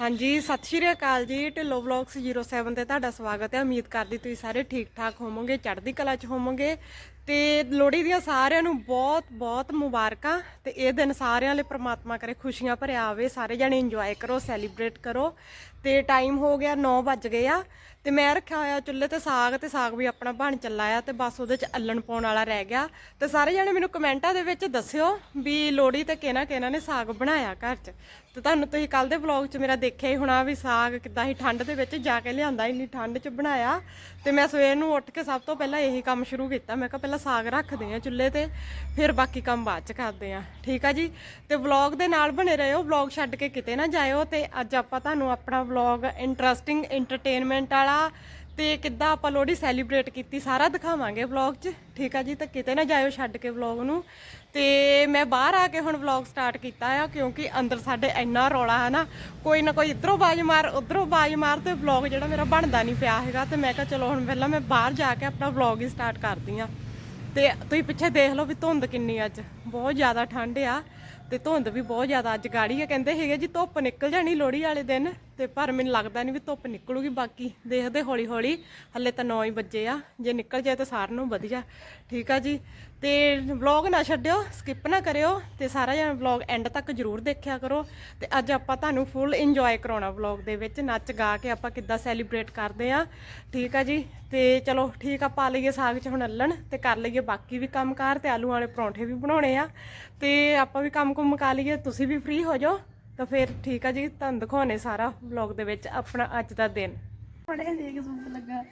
ਹਾਂਜੀ, ਸਤਿ ਸ਼੍ਰੀ ਅਕਾਲ ਜੀ, ਢਿੱਲੋ ਵਲੌਗਸ 07 ਤੇ ਤੁਹਾਡਾ ਸਵਾਗਤ ਹੈ। ਉਮੀਦ ਕਰਦੀ ਤੁਸੀਂ ਸਾਰੇ ਠੀਕ ਠਾਕ ਹੋਵੋਗੇ, ਚੜ੍ਹਦੀ ਕਲਾ 'ਚ ਹੋਵੋਗੇ। ਤੇ ਲੋਹੜੀ ਦੀਆਂ ਸਾਰਿਆਂ ਨੂੰ ਬਹੁਤ ਬਹੁਤ ਮੁਬਾਰਕਾਂ ਤੇ ਇਹ ਦਿਨ ਸਾਰਿਆਂ ਲਈ ਪ੍ਰਮਾਤਮਾ ਕਰੇ, ਖੁਸ਼ੀਆਂ ਭਰਿਆ ਆਵੇ, ਸਾਰੇ ਜਣੇ ਇੰਜੋਏ ਕਰੋ ਸੈਲੀਬ੍ਰੇਟ ਕਰੋ। ਤੇ ਟਾਈਮ ਹੋ ਗਿਆ 9 ਵੱਜ ਗਏ ਆ ਤੇ ਮੈਂ ਰੱਖਿਆ ਹੋਇਆ ਚੁੱਲ੍ਹੇ ਤੇ ਸਾਗ ਤੇ ਸਾਗ ਵੀ ਆਪਣਾ ਬਣ ਚੱਲਾ ਆ ਤੇ ਬਸ ਉਹਦੇ ਚ ਅੱਲਣ ਪਾਉਣ ਵਾਲਾ ਰਹਿ ਗਿਆ। ਤੇ ਸਾਰੇ ਜਣੇ ਮੈਨੂੰ ਕਮੈਂਟਾਂ ਦੇ ਵਿੱਚ ਦੱਸਿਓ ਵੀ ਲੋਹੜੀ ਤੇ ਕਿਹਨਾਂ ਕਿਹਨਾਂ ਨੇ ਸਾਗ ਬਣਾਇਆ ਘਰ 'ਚ। ਤੇ ਤੁਹਾਨੂੰ ਤੁਸੀਂ ਕੱਲ ਦੇ ਵਲੌਗ 'ਚ ਮੇਰਾ ਦੇਖਿਆ ਹੀ ਹੋਣਾ ਵੀ ਸਾਗ ਕਿੱਦਾਂ ਹੀ ਠੰਡ ਦੇ ਵਿੱਚ ਜਾ ਕੇ ਲਿਆਂਦਾ, ਇੰਨੀ ਠੰਡ 'ਚ ਬਣਾਇਆ। ਤੇ ਮੈਂ ਸਵੇਰ ਨੂੰ ਉੱਠ ਕੇ ਸਭ ਤੋਂ ਪਹਿਲਾਂ ਇਹੀ ਕੰਮ ਸ਼ੁਰੂ ਕੀਤਾ, ਮੈਂ ਕਿਹਾ ਪਹਿਲਾਂ ਸਾਗ ਰੱਖਦੇ ਆ ਚੁੱਲ੍ਹੇ ਤੇ, ਫਿਰ ਬਾਕੀ ਕੰਮ ਬਾਅਦ 'ਚ ਕਰਦੇ ਆ। ਠੀਕ ਆ ਜੀ? ਤੇ ਵਲੌਗ ਦੇ ਨਾਲ ਬਣੇ ਰਹੋ ਵਲੌਗ ਛੱਡ ਕੇ ਕਿਤੇ ਨਾ ਜਾਇਓ ਤੇ ਅੱਜ ਆਪਾਂ ਤੁਹਾਨੂੰ ਆਪਣਾ ਵਲੌਗ ਇੰਟਰਸਟਿੰਗ ਐਂਟਰਟੇਨਮੈਂਟ ਵਾਲਾ ਤੇ ਕਿੱਦਾਂ ਆਪਾਂ ਲੋਹੜੀ ਸੈਲੀਬ੍ਰੇਟ ਕੀਤੀ ਸਾਰਾ ਦਿਖਾਵਾਂਗੇ ਵਲੌਗ 'ਚ। ਠੀਕ ਆ ਜੀ? ਤਾਂ ਕਿਤੇ ਨਾ ਜਾਇਓ ਛੱਡ ਕੇ ਵਲੌਗ ਨੂੰ। ਤੇ ਮੈਂ ਬਾਹਰ ਆ ਕੇ ਹੁਣ ਵਲੌਗ ਸਟਾਰਟ ਕੀਤਾ ਆ ਕਿਉਂਕਿ ਅੰਦਰ ਸਾਡੇ ਇੰਨਾ ਰੌਲਾ ਹੈ ਨਾ, ਕੋਈ ਨਾ ਕੋਈ ਇਧਰੋਂ ਬਾਜ ਮਾਰ, ਉਧਰੋਂ ਬਾਜ ਮਾਰ ਤੇ ਵਲੌਗ ਜਿਹੜਾ ਮੇਰਾ ਬਣਦਾ ਨਹੀਂ ਪਿਆ ਹੈਗਾ। ਤੇ ਮੈਂ ਕਿਹਾ ਚਲੋ ਹੁਣ ਪਹਿਲਾਂ ਮੈਂ ਬਾਹਰ ਜਾ ਕੇ ਆਪਣਾ ਵਲੌਗ ਹੀ ਸਟਾਰਟ ਕਰਦੀ ਆ। ਤੇ ਤੁਸੀਂ ਪਿੱਛੇ ਦੇਖ ਲਓ ਵੀ ਧੁੰਦ ਕਿੰਨੀ ਅੱਜ। ਬਹੁਤ ਜ਼ਿਆਦਾ ਠੰਡ ਆ ਤੇ ਧੁੰਦ ਵੀ ਬਹੁਤ ਜ਼ਿਆਦਾ ਅੱਜ ਗਾੜੀ ਆ। ਕਹਿੰਦੇ ਹੈਗੇ ਜੀ ਧੁੱਪ ਨਿਕਲ ਜਾਣੀ ਲੋਹੜੀ ਵਾਲੇ ਦਿਨ ਤੇ ਪਰ ਮੈਨੂੰ ਲੱਗਦਾ ਨਹੀਂ ਵੀ ਧੁੱਪ ਨਿਕਲੂਗੀ ਬਾਕੀ। ਦੇਖਦੇ ਹੌਲੀ ਹੌਲੀ ਹੱਲੇ ਤਾਂ 9 ਹੀ ਵਜੇ ਆ। ਜੇ ਨਿਕਲ ਜਾਏ ਤਾਂ ਸਾਰਿਆਂ ਨੂੰ ਵਧੀਆ। ਠੀਕ ਆ ਜੀ। ਤੇ ਵਲੌਗ ਨਾ ਛੱਡਿਓ ਸਕਿਪ ਨਾ ਕਰਿਓ ਤੇ ਸਾਰਾ ਜਣਾ ਵਲੌਗ ਐਂਡ ਤੱਕ ਜਰੂਰ ਦੇਖਿਆ ਕਰੋ ਤੇ ਅੱਜ ਆਪਾਂ ਤੁਹਾਨੂੰ ਫੁੱਲ ਇੰਜੋਏ ਕਰਾਉਣਾ ਵਲੌਗ ਦੇ ਵਿੱਚ, ਨੱਚ ਗਾ ਕੇ ਆਪਾਂ ਕਿੱਦਾਂ ਸੈਲੀਬ੍ਰੇਟ ਕਰਦੇ ਆ ਠੀਕ ਆ ਜੀ? ਤੇ ਚਲੋ ਠੀਕ ਆ, ਪਾ ਲਈਏ ਸਾਗ ਚ ਹੁਣ ਅੱਲਣ ਤੇ ਕਰ ਲਈਏ ਬਾਕੀ ਵੀ ਕੰਮਕਾਰ ਤੇ ਆਲੂ ਵਾਲੇ ਪਰੌਂਠੇ ਵੀ ਬਣਾਉਣੇ ਆ। ਤੇ ਆਪਾਂ ਵੀ ਕੰਮ ਕੁੰਮ ਮੁਕਾ ਲਈਏ, ਤੁਸੀਂ ਵੀ ਫ੍ਰੀ ਹੋ ਜਾਓ ਤਾਂ ਫਿਰ ਠੀਕ ਆ ਜੀ, ਤੁਹਾਨੂੰ ਦਿਖਾਉਣੇ ਸਾਰਾ ਵਲੌਗ ਦੇ ਵਿੱਚ ਆਪਣਾ ਅੱਜ ਦਾ ਦਿਨ। ਬੜੇ ਦੇਖ ਸੂਪ ਲੱਗਾ।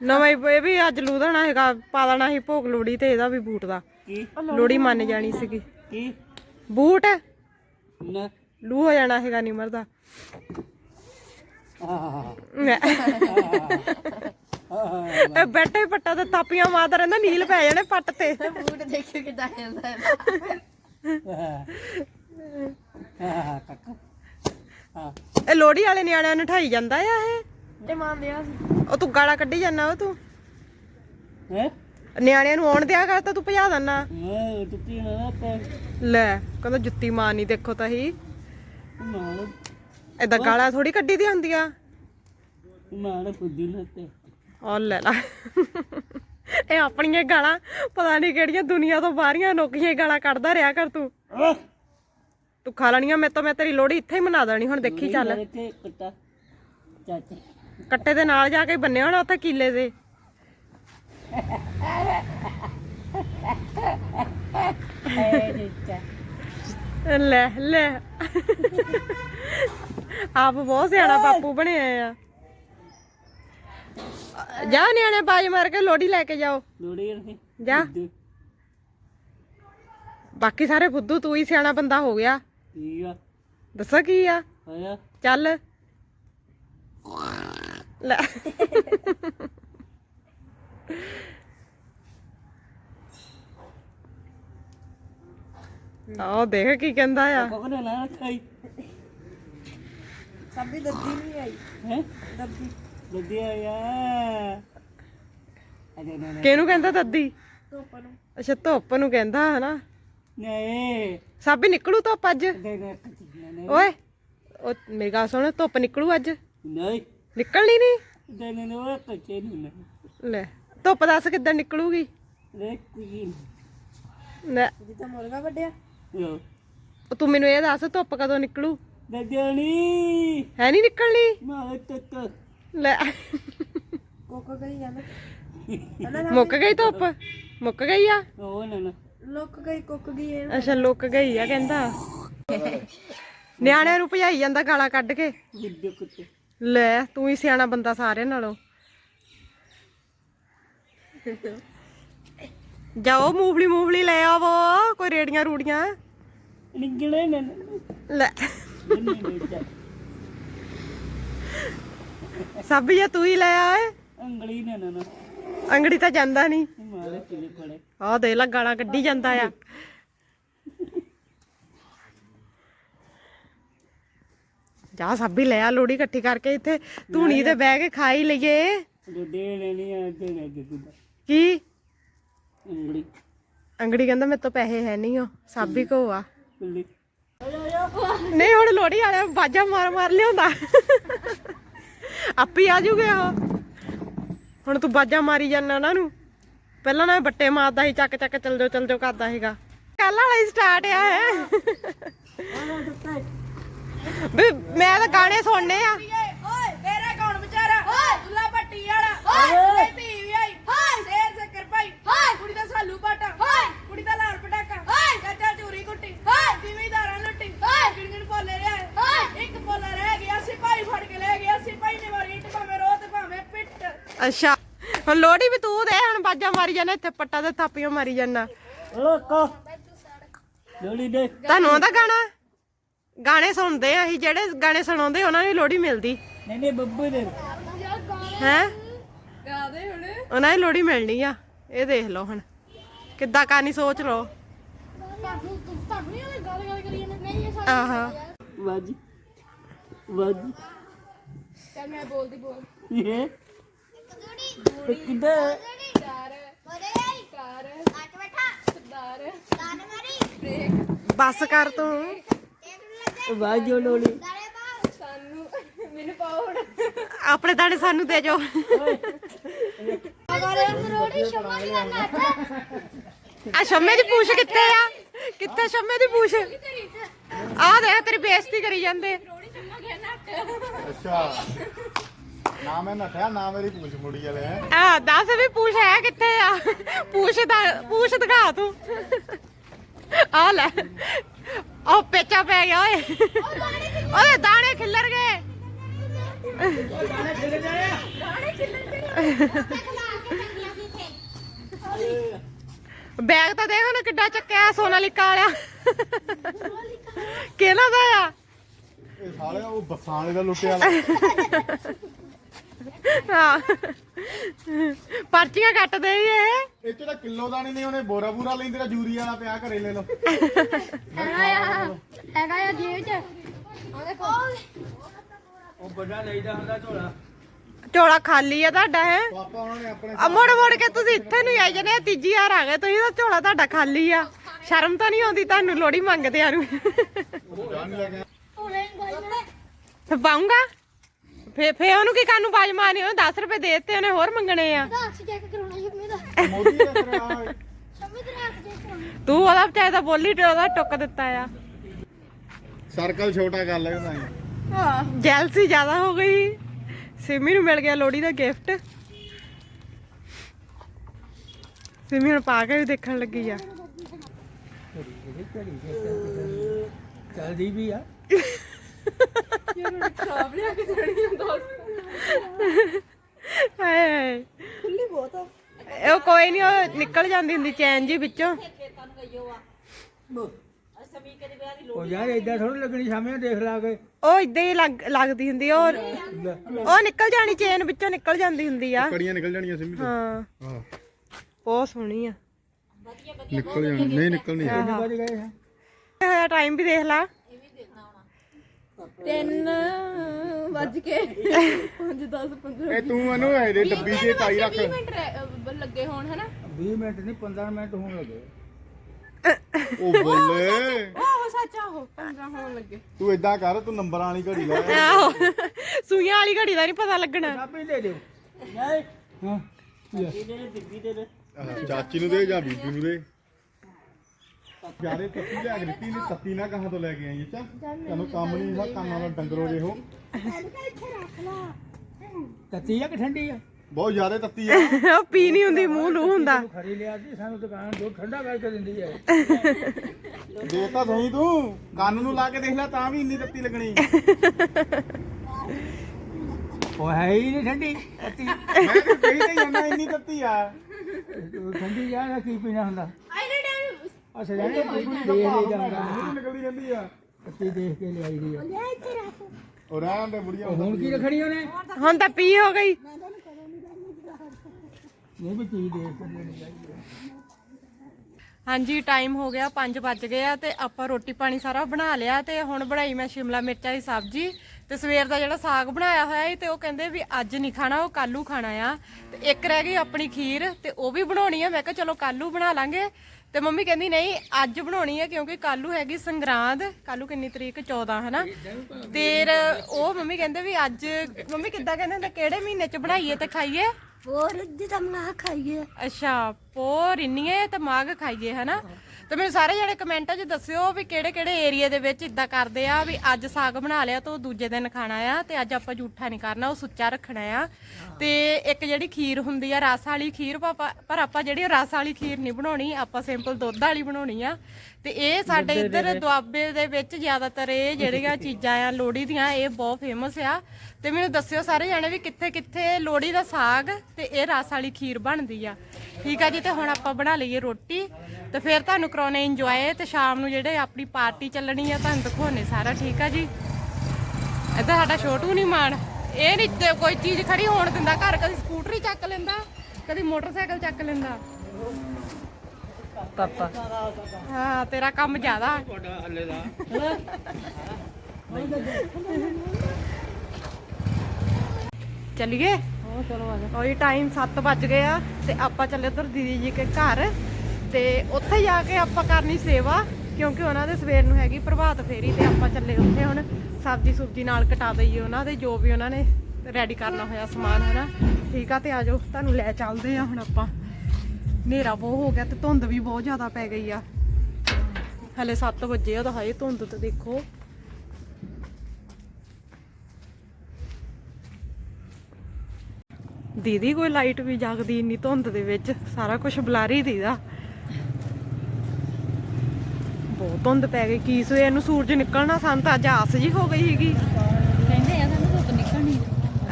ਨਵਾਂ ਹੀ ਇਹ ਵੀ ਅੱਜ ਲੂਧਣਾ ਹੈਗਾ ਪਾ ਦੇਣਾ ਸੀ ਭੋਗ ਲੋੜੀ ਤੇ ਇਹਦਾ ਵੀ ਬੂਟ ਦਾ। ਕੀ? ਲੋੜੀ ਮੰਨ ਜਾਣੀ ਸੀਗੀ। ਕੀ? ਬੂਟ? ਨਾ ਲੂ ਹੋ ਜਾਣਾ ਹੈਗਾ ਨਿਮਰ ਦਾ। ਆਹ। ਇਹ ਬੈਠੇ ਪੱਟਾ ਤੇ ਤਾਪੀਆਂ ਮਾਰਦਾ ਰਹਿੰਦਾ ਨੀਲ ਪੈ ਜਾਣੇ ਪੱਟ ਤੇ। ਬੂਟ ਦੇਖਿਓ ਕਿਦਾਂ ਜਾਂਦਾ ਇਹ ਲੋੜੀ ਵਾਲੇ ਨਿਆਣਿਆਂ ਨੂੰ ਠਾਈ ਜਾਂਦਾ ਆ ਇਹ? ਤੇ ਆ ਉਹ ਤੂੰ ਗਾਲਾਂ ਕੱਢੀ ਜਾਂਦਾ ਉਹ ਤੂੰ। ਹੈ? ਨਿਆਣਿਆਂ ਨੂੰ ਆਉਣ ਦਿਆ ਕਰ ਤਾਂ ਤੂੰ ਭਜਾ ਦਿੰਨਾ। ਨਾ ਲੈ ਕਹਿੰਦਾ ਜੁੱਤੀ ਮਾਰਨੀ ਦੇਖੋ ਤਾਂ ਹੀ। ਮਾਰ ਏਦਾਂ ਗਾਲਾਂ ਥੋੜੀ ਕੱਢੀ ਦੀਆਂ ਹੁੰਦੀਆਂ। ਮਾਰ ਫੁੱਦੀ ਨਾ ਤੇ। ਉਹ ਲੈ ਲਾ। ਇਹ ਆਪਣੀਆਂ ਗਾਲਾਂ ਪਤਾ ਨਹੀਂ ਕਿਹੜੀਆਂ ਦੁਨੀਆ ਤੋਂ ਬਾਹਰੀਆਂ ਨੋਕੀਆਂ ਗਾਲਾਂ ਕੱਢਦਾ ਰਿਹਾ ਕਰ ਤੂੰ। ਤੂੰ ਖਾ ਲੈਣੀਆਂ ਮੈਂ ਤਾਂ ਮੈਂ ਤੇਰੀ ਲੋੜੀ ਇੱਥੇ ਹੀ ਮਨਾ ਦੇਣੀ ਹੁਣ ਦੇਖੀ ਚੱਲ। ਚਾਚਾ। ਕੱਟੇ ਦੇ ਨਾਲ ਜਾ ਕੇ ਬੰਨਿਆ ਹੋਣਾ ਉੱਥੇ ਕੀਲੇ ਦੇ। ਲੈ ਲੈ। ਆਪ ਬਹੁਤ ਸਿਆਣਾ ਬਾਪੂ ਬਣਿਆ ਆ। ਜਾ ਨਿਆਣੇ ਬਾਜ ਮਾਰ ਕੇ ਲੋੜੀ ਲੈ ਕੇ ਜਾਓ। ਲੋੜੀ ਜਾ। ਬਾਕੀ ਸਾਰੇ ਫੁੱਦੂ ਤੂੰ ਹੀ ਸਿਆਣਾ ਬੰਦਾ ਹੋ ਗਿਆ। ਠੀਕ ਆ। ਦੱਸੋ ਕੀ ਆ? ਚੱਲ। ਲੈ ਆਹ ਦੇਖ ਕੀ ਕਹਿੰਦਾ ਆ। ਕੋਕਨੇ ਨਾ ਖਾਈ ਸਭੀ ਦੱਦੀ ਨਹੀਂ ਆਈ। ਹੈ? ਦੱਦੀ। ਵਧੀਆ ਆ। ਅਜੇ ਨਾ ਨਾ ਕਿਹਨੂੰ ਕਹਿੰਦਾ ਦੱਦੀ? ਧੁੱਪ ਨੂੰ। ਅੱਛਾ ਧੁੱਪ ਨੂੰ ਕਹਿੰਦਾ ਹਨਾ। ਨਹੀਂ। ਸਾਬੀ ਨਿਕਲੂ ਧੁੱਪ ਅੱਜ? ਦੇ ਓਏ ਉਹ ਮੇਰੀ ਗੱਲ ਸੁਣ ਧੁੱਪ ਨਿਕਲੂ ਅੱਜ? ਨਹੀਂ। ਨਿਕਲਣੀ ਨਹੀਂ? ਦੇ ਨੇ ਉਹ ਕੱਚੇ ਨਹੀਂ ਨਾ ਲੈ ਧੁੱਪ ਦੱਸ ਕਿੱਦਾਂ ਨਿਕਲੂਗੀ? ਰੇ ਕੀ ਲੈ। ਜਿੱਦਾਂ ਮੁਰਗਾ ਵੱਡਿਆ ਉਹ ਤੂੰ ਮੈਨੂੰ ਇਹ ਦੱਸ ਧੁੱਪ ਕਦੋਂ ਨਿਕਲੂ? ਦਜਣੀ ਹੈ ਨਹੀਂ ਨਿਕਲਣੀ? ਮਾਰ ਤੱਕ ਲੈ। ਕੋਕੋ ਕਰੀ ਜਾਂਦਾ ਮੁੱਕ ਗਈ ਧੁੱਪ? ਮੁੱਕ ਗਈ ਆ? ਉਹ ਨਾ ਨਾ। ਲੁੱਕ ਗਈ ਕੁੱਕ ਗਈ ਇਹ। ਅੱਛਾ ਲੁੱਕ ਗਈ ਆ ਕਹਿੰਦਾ। ਨਿਆਣਿਆਂ ਨੂੰ ਭਜਾਈ ਜਾਂਦਾ ਗਾਲਾਂ ਕੱਢ ਕੇ। ਵਿੱਦਿਆ ਕੁੱਤੇ। ਲੈ ਤੂੰ ਹੀ ਸਿਆਣਾ ਬੰਦਾ ਸਾਰਿਆਂ ਨਾਲੋਂ। ਜਾਓ ਮੂੰਗਫਲੀ ਮੂੰਗਫਲੀ ਲੈ ਆਵੋ ਕੋਈ ਰੇੜੀਆਂ ਰੂੜੀਆਂ। ਨਿਗਲੇ ਨਾ। ਲੈ। ਸਭ ਇਹ ਤੂੰ ਹੀ ਲੈ ਆਏ। ਅੰਗਲੀ ਨਾ ਨਾ ਅੰਗੜੀ ਤਾਂ ਜਾਂਦਾ ਨਹੀਂ। ਮਾਰੇ ਕਿਲੇ। ਦੇ ਲਾ ਗਾਲਾਂ ਕੱਢੀ ਜਾਂਦਾ ਆ। ਜਾ ਸਭੀ ਲੈ ਆ ਲੋੜੀ ਇਕੱਠੀ ਕਰਕੇ ਇੱਥੇ ਧੂਣੀ ਤੇ ਬਹਿ ਕੇ ਖਾ ਹੀ ਲਈਏ। ਡੋਡੇ ਲੈਣੀ ਆ ਤੇ ਨਾ ਦੇ ਕੀ? ਅੰਗਲੀ ਅੰਗੜੀ ਕਹਿੰਦਾ ਮੇਰੇ ਤੋਂ ਪੈਸੇ ਹੈ ਨਹੀਂ ਉਹ ਸਾਬੀ ਕੋ ਆ। ਨਹੀਂ ਹੁਣ ਲੋੜੀ ਵਾਲੇ ਬਾਜਾ ਮਾਰ ਮਾਰ ਲਿਆਉਂਦਾ। ਆਪੇ ਆ ਜੂਗੇ ਉਹ। ਹੁਣ ਤੂੰ ਬਾਜਾ ਮਾਰੀ ਜਾਂਦਾ ਉਹਨਾਂ ਨੂੰ। ਪਹਿਲਾਂ ਨਾ ਬੱਟੇ ਮਾਰਦਾ ਸੀ ਚੱਕ ਚੱਕ ਚੱਲ ਜਾਓ ਚੱਲ ਜਾਓ ਕਰਦਾ ਸੀਗਾ। ਕੱਲ ਵਾਲਾ ਹੀ ਸਟਾਰਟ ਆ। ਹੈ। ਵੀ ਮੈਂ ਤਾਂ ਗਾਣੇ ਸੁਣਨੇ ਆ। ਓਏ ਤੇਰਾ ਕੌਣ ਵਿਚਾਰਾ? ਓਏ। ਦੁੱਲਾ ਭੱਟੀ ਵਾਲਾ। ਓਏ। ਤੇ ਧੀ ਵੀ ਆਈ। ਹਾਏ ਸ਼ੇਰ ਸ਼ੱਕਰ ਭਾਈ। ਹਾਏ ਕੁੜੀ ਦਾ ਸਾਲੂ ਪਾਟਾ। ਹਾਏ ਕੁੜੀ ਦਾ ਲਾਲ ਪਟਾਕਾ। ਹਾਏ ਚਾਚਾ ਚੂਰੀ ਕੁੱਟੀ। ਹਾਏ ਜ਼ਿਮੀਦਾਰਾਂ ਲੁੱਟੀ। ਹਾਏ ਗਿਣਗਿਣ ਪੋਲੇ ਰਿਆ ਹਾਏ ਇੱਕ ਪੋਲਾ ਰਹਿ ਗਿਆ ਸਿਪਾਹੀ ਫੜ ਕੇ ਲੈ ਗਿਆ ਸਿਪਾਹੀ ਨੇ ਵਾਰੀ ਇੱਟ ਭਾਵੇਂ ਰੋ ਤੇ ਭਾਵੇਂ ਪਿੱਟ। ਅੱਛਾ। ਹੁਣ ਲੋੜੀ ਵੀ ਤੂੰ ਦੇ ਹੁਣ ਬਾਜਾ ਮਾਰੀ ਜਾਂਦਾ ਇੱਥੇ ਪੱਟਾ ਤੇ ਥਾਪੀਆਂ ਮਾਰੀ ਜਾਂਦਾ ਲੋਕੋ ਲੋੜੀ ਦੇ। ਤੁਹਾਨੂੰ ਆਉਂਦਾ ਗਾਣਾ? ਗਾਣੇ ਸੁਣਦੇ ਆ ਅਸੀਂ ਜਿਹੜੇ ਗਾਣੇ ਸੁਣਾਉਂਦੇ ਉਹਨਾਂ ਨੂੰ ਲੋੜੀ ਮਿਲਦੀ। ਨਹੀਂ ਨਹੀਂ ਬੱਬੂ ਦੇ। ਹੈ? ਗਾਦੇ ਹੁਣ। ਉਹਨਾਂ ਨੂੰ ਲੋੜੀ ਮਿਲਣੀ ਆ। ਇਹ ਦੇਖ ਲਓ ਹੁਣ। ਕਿੱਦਾਂ ਕਰਨੀ ਸੋਚ ਲਓ। ਆਹਾ। ਵਾਜੀ। ਵਾਜੀ। ਚੱਲ ਮੈਂ ਬੋਲਦੀ ਬੋਲ। ਇਹ? ਕਿੱਦਾਂ ਕਾਰ ਕਾਰ ਸਰਦਾਰ ਬ੍ਰੇਕ ਬੱਸ ਕਰ ਤੂੰ। ਪਾਓ ਹੁਣ ਆਪਣੇ ਦਾਣੇ ਸਾਨੂੰ ਦੇ ਜਾਓ। ਆ ਸ਼ੰਮੇ ਦੀ ਪੂਛ ਕਿੱਥੇ ਆ? ਕਿੱਥੇ ਸ਼ੰਮੇ ਦੀ ਪੂਛ? ਆ ਦੇਖ ਤੇਰੀ ਬੇਇੱਜ਼ਤੀ ਕਰੀ ਜਾਂਦੇ। ਅੱਛਾ। ਨਾ ਮੈਂ ਨਠਿਆ ਨਾ ਮੇਰੀ ਪੂਛ ਮੁੜੀ ਵਾਲੇ ਆ ਦੱਸ ਵੀ ਪੂਛ ਹੈ ਕਿੱਥੇ ਆ? ਪੂਛ ਦਾ ਪੂਛ ਦਿਖਾ ਤੂੰ। ਆ ਲੈ। ਉਹ ਪੇਚਾ ਪੈ ਗਿਆ, ਓਏ। ਓਏ, ਦਾਣੇ ਖਿੱਲਰ ਗਏ। ਬੈਗ ਤਾਂ ਦੇਖ ਨਾ ਕਿੱਡਾ ਚੱਕਿਆ ਸੋਨਾਲੀਕਾ ਵਾਲਿਆ। ਕਿਹਨਾਂ ਦਾ ਆ? ਇਹ ਸਾਲੇ ਉਹ ਬੱਸਾਂ ਵਾਲੇ ਦਾ ਲੁੱਟਿਆ ਹਾਂ। ਪਰਚੀਆਂ ਕੱਟਦੇ ਹੀ ਇਹ। ਇਹ ਚ ਤਾਂ ਕਿਲੋ ਦਾਣੇ ਨਹੀਂ ਉਹਨੇ ਬੋਰਾ ਬੂਰਾ ਲੈਂਦੇ ਤਾਂ ਜੂਰੀ ਵਾਲਾ ਪਿਆ ਘਰੇ ਲੈ ਲਓ। ਹੈਗਾ ਆ ਜੇਬ ਚ। ਆ ਦੇਖੋ। ਉਹ ਵੱਡਾ ਲਈਦਾ ਹੁੰਦਾ ਝੋਲਾ। ਝੋਲਾ ਖਾਲੀ ਆ ਤੁਹਾਡਾ ਹੈ? ਪਾਪਾ ਉਹਨਾਂ ਨੇ ਆਪਣੇ ਆ ਮੁੜ ਮੁੜ ਕੇ ਤੁਸੀਂ ਇੱਥੇ ਨੂੰ ਹੀ ਆਈ ਜਨੇ ਤੀਜੀ ਵਾਰ ਆ ਗਏ ਤੁਸੀਂ ਤਾਂ ਝੋਲਾ ਤੁਹਾਡਾ ਖਾਲੀ ਆ। ਸ਼ਰਮ ਤਾਂ ਨਹੀਂ ਆਉਂਦੀ ਤੁਹਾਨੂੰ ਲੋੜੀ ਮੰਗਦੇ ਆ ਨੂੰ ਪਾਉਂਗਾ? ਫੇ ਫੇ ਉਹਨੂੰ ਕੀ ਕਾਨੂੰ ਬਾਜ ਮਾਰਨੀ ਉਹਨੂੰ 10 ਰੁਪਏ ਦੇ ਦਿੱਤੇ ਉਹਨੇ ਹੋਰ ਮੰਗਣੇ ਆ। ਮੋਦੀ ਦਾ ਤੇਰਾ ਤੂੰ ਉਹਦਾ ਚਾਹੇ ਤਾਂ ਬੋਲੀ ਤੇ ਉਹਦਾ ਟੁੱਕ ਦਿੱਤਾ ਆ। ਸਰਕਲ ਛੋਟਾ ਕਰ ਲੈ ਤਾਂ ਹੀ ਜੈਲਸੀ ਜ਼ਿਆਦਾ ਹੋ ਗਈ। ਸਿਮੀ ਨੂੰ ਮਿਲ ਗਿਆ ਲੋੜੀ ਦਾ ਗਿਫਟ ਸਿਮੀ ਹੁਣ ਪਾ ਕੇ ਵੀ ਦੇਖਣ ਲੱਗੀ ਆ। ਚੱਲਦੀ ਵੀ ਆ। ਖਰਾਬ ਲਿਆ ਕੇ ਦੇਣੀ ਹੁੰਦਾ ਹਾਏ ਹਾਏ। ਖੁੱਲੀ ਬਹੁਤ ਆ ਉਹ ਕੋਈ ਨਹੀਂ ਉਹ ਨਿਕਲ ਜਾਂਦੀ ਹੁੰਦੀ ਚੈਨ ਜੀ ਵਿੱਚੋਂ। ਉਹ ਯਾਰ ਏਦਾਂ ਥੋੜੀ ਲੱਗਣੀ ਸਾਹਮਣੇ ਦੇਖ ਲਾ ਕੇ। ਉਹ ਇਦਾਂ ਹੀ ਲੱਗ- ਲੱਗਦੀ ਹੁੰਦੀ ਆ, ਉਹ ਨਿਕਲ ਜਾਣੀ ਚੇਨ ਵਿੱਚੋਂ ਨਿਕਲ ਜਾਂਦੀ ਹੁੰਦੀ ਆ। ਕੜੀਆਂ ਨਿਕਲ ਜਾਣੀਆਂ ਸਿੰਮੀ ਤੋਂ ਹਾਂ। ਹਾਂ। ਬਹੁਤ ਸੋਹਣੀ ਆ। ਨਿਕਲ ਜਾਣੀ ਨਹੀਂ ਨਿਕਲਣੀ। ਹੈ ਵੱਜ ਗਏ ਆ ਹੋਇਆ ਟਾਈਮ ਵੀ ਦੇਖ ਲਾ। 3 ਵੱਜ ਕੇ 5 10 15 ਇਹ ਤੂੰ ਇਹਨੂੰ ਇਹਦੇ ਡੱਬੀ 'ਚ ਪਾਈ ਰੱਖ। ਮਿੰਟ ਰਹਿ- ਲੱਗੇ ਹੋਣ ਹਨਾ? 20 ਮਿੰਟ ਨਹੀਂ 15 ਮਿੰਟ ਹੋਣ ਲੱਗੇ। ਉਹ ਬੱਲੇ। ਉਹ ਸੱਚ ਆਹੋ 15 ਹੋਣ ਲੱਗੇ। ਤੂੰ ਇਦਾਂ ਕਰ ਤੂੰ ਨੰਬਰਾਂ ਵਾਲੀ ਘੜੀ ਲੈ। ਆਹੋ ਸੂਈਆਂ ਵਾਲੀ ਘੜੀ ਦਾ ਨਹੀਂ ਪਤਾ ਲੱਗਣਾ। ਆਪੇ ਲੈ ਲਿਓ। ਨਹੀਂ ਹਾਂ। ਆਹ, ਚਾਚੀ ਨੂੰ ਦੇ ਜਾਂ ਬੀਬੀ ਨੂੰ ਦੇ? ਯਾਰੇ ਤੱਤੀ ਲੈ ਕੇ ਦਿੱਤੀ ਨੇ ਤੱਤੀ ਨਾ ਕਹਾਂ ਤੋਂ ਲੈ ਕੇ ਆਈ ਅੱਛਾ ਤੁਹਾਨੂੰ ਕੰਮ ਨਹੀਂ ਸਾ ਕੰਮਾਂ ਦਾ ਡੰਗਰੋ ਜੇ ਹੋ। ਤੱਤੀ ਆ ਕਿ ਠੰਡੀ ਆ? ਬਹੁਤ ਜ਼ਿਆਦਾ ਤੱਤੀ ਆ। ਉਹ ਪੀ ਨਹੀਂ ਹੁੰਦੀ ਮੂੰਹ ਲੂ ਹੁੰਦਾ। ਖਰੀ ਲਿਆ ਸੀ ਸਾਨੂੰ ਦੁਕਾਨ ਦੋ ਠੰਡਾ ਕਰਕੇ ਦਿੰਦੀ ਹੈ। ਦੇਖ ਤਾਂ ਸਹੀ ਤੂੰ ਕੰਨ ਨੂੰ ਲਾ ਕੇ ਦੇਖ ਲੈ ਤਾਂ ਵੀ ਇੰਨੀ ਤੱਤੀ ਲੱਗਣੀ। ਉਹ ਹੈ ਹੀ ਨਹੀਂ ਠੰਡੀ ਤੱਤੀ। ਮੈਂ ਤਾਂ ਕਹੀ ਤੇ ਜਾਂਦਾ ਇੰਨੀ ਤੱਤੀ ਆ। ਠੰਡੀ ਜਾ ਨਾ ਕੀ ਪੀਣਾ ਹੁੰਦਾ? ਆਈ ਡੈਡ ਆ ਸਜਾਣੇ ਦੇਖ ਲਈ ਜਾਂਦਾ ਮੂੰਹ ਨਿਕਲਦੀ ਜਾਂਦੀ ਆ। ਤੱਤੀ ਦੇਖ ਕੇ ਲਿਆਈ ਦੀ ਆ। ਉਹ ਰਹਿਣ ਦੇ ਬੁੜੀਆਂ। ਉਹ ਹੁਣ ਕੀ ਰੱਖਣੀ ਉਹਨੇ? ਹੁਣ ਤਾਂ ਪੀ ਹੋ ਗਈ। ਇਹ ਵੀ ਚੀਜ਼ ਦੇਖ ਕੇ ਲੈਣੀ ਚਾਹੀਦੀ ਹੈ ਹਾਂਜੀ ਟਾਈਮ ਹੋ ਗਿਆ 5 ਵੱਜ ਗਏ ਆ ਤੇ ਆਪਾਂ ਰੋਟੀ ਪਾਣੀ ਸਾਰਾ ਬਣਾ ਲਿਆ ਤੇ ਹੁਣ ਬਣਾਈ ਮੈਂ ਸ਼ਿਮਲਾ ਮਿਰਚਾਂ ਦੀ ਸਬਜ਼ੀ ਤੇ ਸਵੇਰ ਦਾ ਜਿਹੜਾ ਸਾਗ ਬਣਾਇਆ ਹੋਇਆ ਸੀ ਤੇ ਉਹ ਕਹਿੰਦੇ ਵੀ ਅੱਜ ਨਹੀਂ ਖਾਣਾ ਉਹ ਕੱਲੂ ਖਾਣਾ ਆ। ਤੇ ਇੱਕ ਰਹਿ ਗਈ ਆਪਣੀ ਖੀਰ ਤੇ ਉਹ ਵੀ ਬਣਾਉਣੀ ਆ। ਮੈਂ ਕਿਹਾ ਚਲੋ ਕੱਲੂ ਬਣਾ ਲਾਂਗੇ। ਤੇ ਮੰਮੀ ਕਹਿੰਦੀ ਨਹੀਂ ਅੱਜ ਬਣਾਉਣੀ ਹੈ ਕਿਉਂਕਿ ਕੱਲੂ ਹੈਗੀ ਸੰਗਰਾਂਦ। ਕੱਲੂ ਕਿੰਨੀ ਤਰੀਕ? 14 ਹਨਾ? ਤੇਰ ਉਹ ਮੰਮੀ ਕਹਿੰਦੇ ਵੀ ਅੱਜ ਮੰਮੀ ਕਿੱਦਾਂ ਕਹਿੰਦੇ ਹੁੰਦੇ? ਕਿਹੜੇ ਮਹੀਨੇ ਚ ਬਣਾਈਏ ਤੇ ਖਾਈਏ? ਹੋਰ ਜਿੱਦਾਂ ਮਨਾ ਖਾਈਏ। ਅੱਛਾ ਪੋਰ ਇੰਨੀਏ ਤੇ ਮਾਗ ਖਾਈਏ ਹਨਾ? ਤੇ ਮੈਨੂੰ ਸਾਰੇ ਜਣੇ ਕਮੈਂਟਾਂ 'ਚ ਦੱਸਿਓ ਵੀ ਕਿਹੜੇ ਕਿਹੜੇ ਏਰੀਆ ਦੇ ਵਿੱਚ ਇਦਾਂ ਕਰਦੇ ਆ ਵੀ ਅੱਜ ਸਾਗ ਬਣਾ ਲਿਆ ਤਾਂ ਉਹ ਦੂਜੇ ਦਿਨ ਖਾਣਾ ਆ ਤੇ ਅੱਜ ਆਪਾਂ ਝੂਠਾ ਨਹੀਂ ਕਰਨਾ ਉਹ ਸੁੱਚਾ ਰੱਖਣਾ ਆ। ਤੇ ਇੱਕ ਜਿਹੜੀ ਖੀਰ ਹੁੰਦੀ ਆ ਰਸ ਵਾਲੀ ਖੀਰ ਪਾਪਾ ਪਰ ਆਪਾਂ ਜਿਹੜੀ ਰਸ ਵਾਲੀ ਖੀਰ ਨਹੀਂ ਬਣਾਉਣੀ ਆਪਾਂ ਸਿੰਪਲ ਦੁੱਧ ਵਾਲੀ ਬਣਾਉਣੀ ਆ। ਤੇ ਇਹ ਸਾਡੇ ਇੱਧਰ ਦੁਆਬੇ ਦੇ ਵਿੱਚ ਜ਼ਿਆਦਾਤਰ ਇਹ ਜਿਹੜੀਆਂ ਚੀਜ਼ਾਂ ਆ ਲੋਹੜੀ ਦੀਆਂ ਇਹ ਬਹੁਤ ਫੇਮਸ ਆ। ਤੇ ਮੈਨੂੰ ਦੱਸਿਓ ਸਾਰੇ ਜਣੇ ਵੀ ਕਿੱਥੇ ਕਿੱਥੇ ਲੋਹੜੀ ਦਾ ਸਾਗ ਤੇ ਇਹ ਰਸ ਵਾਲੀ ਖੀਰ ਬਣਦੀ ਆ। ਠੀਕ ਆ ਜੀ ਤੇ ਹੁਣ ਆਪਾਂ ਬਣਾ ਲਈਏ ਰੋਟੀ। ਤੇ ਫਿਰ ਤੁਹਾਨੂੰ ਕਰਾਉਣੇ ਇੰਜੋਏ ਤੇ ਸ਼ਾਮ ਨੂੰ ਜਿਹੜੇ ਆਪਣੀ ਪਾਰਟੀ ਚੱਲਣੀ ਆ ਤੁਹਾਨੂੰ ਦਿਖਾਉਣੇ ਸਾਰਾ ਠੀਕ ਆ ਜੀ? ਇੱਧਰ ਸਾਡਾ ਛੋਟੂ ਨਹੀਂ ਮਾਣ। ਇਹ ਨਹੀਂ ਕੋਈ ਚੀਜ਼ ਖੜੀ ਹੋਣ ਦਿੰਦਾ ਘਰ ਕਦੀ ਸਕੂਟਰੀ ਚੱਕ ਲੈਂਦਾ ਕਦੀ ਮੋਟਰਸਾਈਕਲ ਚੱਕ ਲੈਂਦਾ। ਪਾਪਾ। ਹਾਂ ਤੇਰਾ ਕੰਮ ਜ਼ਿਆਦਾ। ਤੁਹਾਡਾ ਹੱਲੇ ਦਾ ਚੱਲੀਏ? ਉਹ ਚਲੋ ਆ ਜਾ। ਟਾਈਮ 7 ਵੱਜ ਗਏ ਆ ਤੇ ਆਪਾਂ ਚੱਲੇ ਉਧਰ ਦੀਦੀ ਜੀ ਕੇ ਘਰ। ਤੇ ਉੱਥੇ ਜਾ ਕੇ ਆਪਾਂ ਕਰਨੀ ਸੇਵਾ, ਕਿਉਂਕਿ ਉਹਨਾਂ ਦੇ ਸਵੇਰ ਨੂੰ ਹੈਗੀ ਪ੍ਰਭਾਤ ਫੇਰੀ ਤੇ ਆਪਾਂ ਚੱਲੇ ਉੱਥੇ ਹੁਣ, ਸਬਜੀ ਸੁਬਜੀ ਨਾਲ ਕਟਾ ਦਈਏ ਉਹਨਾਂ ਦੇ, ਜੋ ਵੀ ਉਹਨਾਂ ਨੇ ਰੈਡੀ ਕਰਨਾ ਹੋਇਆ ਸਮਾਨ, ਹਨਾ। ਠੀਕ ਆ, ਤੇ ਆਜੋ ਤੁਹਾਨੂੰ ਲੈ ਚੱਲਦੇ ਆ ਹੁਣ ਆਪਾਂ। ਹਨੇਰਾ ਬਹੁਤ ਹੋ ਗਿਆ ਤੇ ਧੁੰਦ ਵੀ ਬਹੁਤ ਜ਼ਿਆਦਾ ਪੈ ਗਈ ਆ। ਹਲੇ 7 ਵਜੇ ਆ ਤਾਂ ਹਾਏ, ਧੁੰਦ ਤੇ ਦੇਖੋ। ਦੀਦੀ, ਕੋਈ ਲਾਈਟ ਵੀ ਜਗਦੀ ਇੰਨੀ ਧੁੰਦ ਦੇ ਵਿੱਚ? ਸਾਰਾ ਕੁਝ ਬਲਾਰੀ ਦੀਦਾ। ਬਹੁਤ ਧੁੰਦ ਪੈ ਗਈ ਕੀ ਸਵੇਰ ਨੂੰ ਸੂਰਜ ਨਿਕਲਣਾ ਸਾਨੂੰ ਤਾਂ ਅੱਜ ਆਸ ਜੀ ਹੋ ਗਈ ਸੀਗੀ। ਕਹਿੰਦੇ ਆ ਸਾਨੂੰ ਧੁੱਪ ਨਿਕਲਣੀ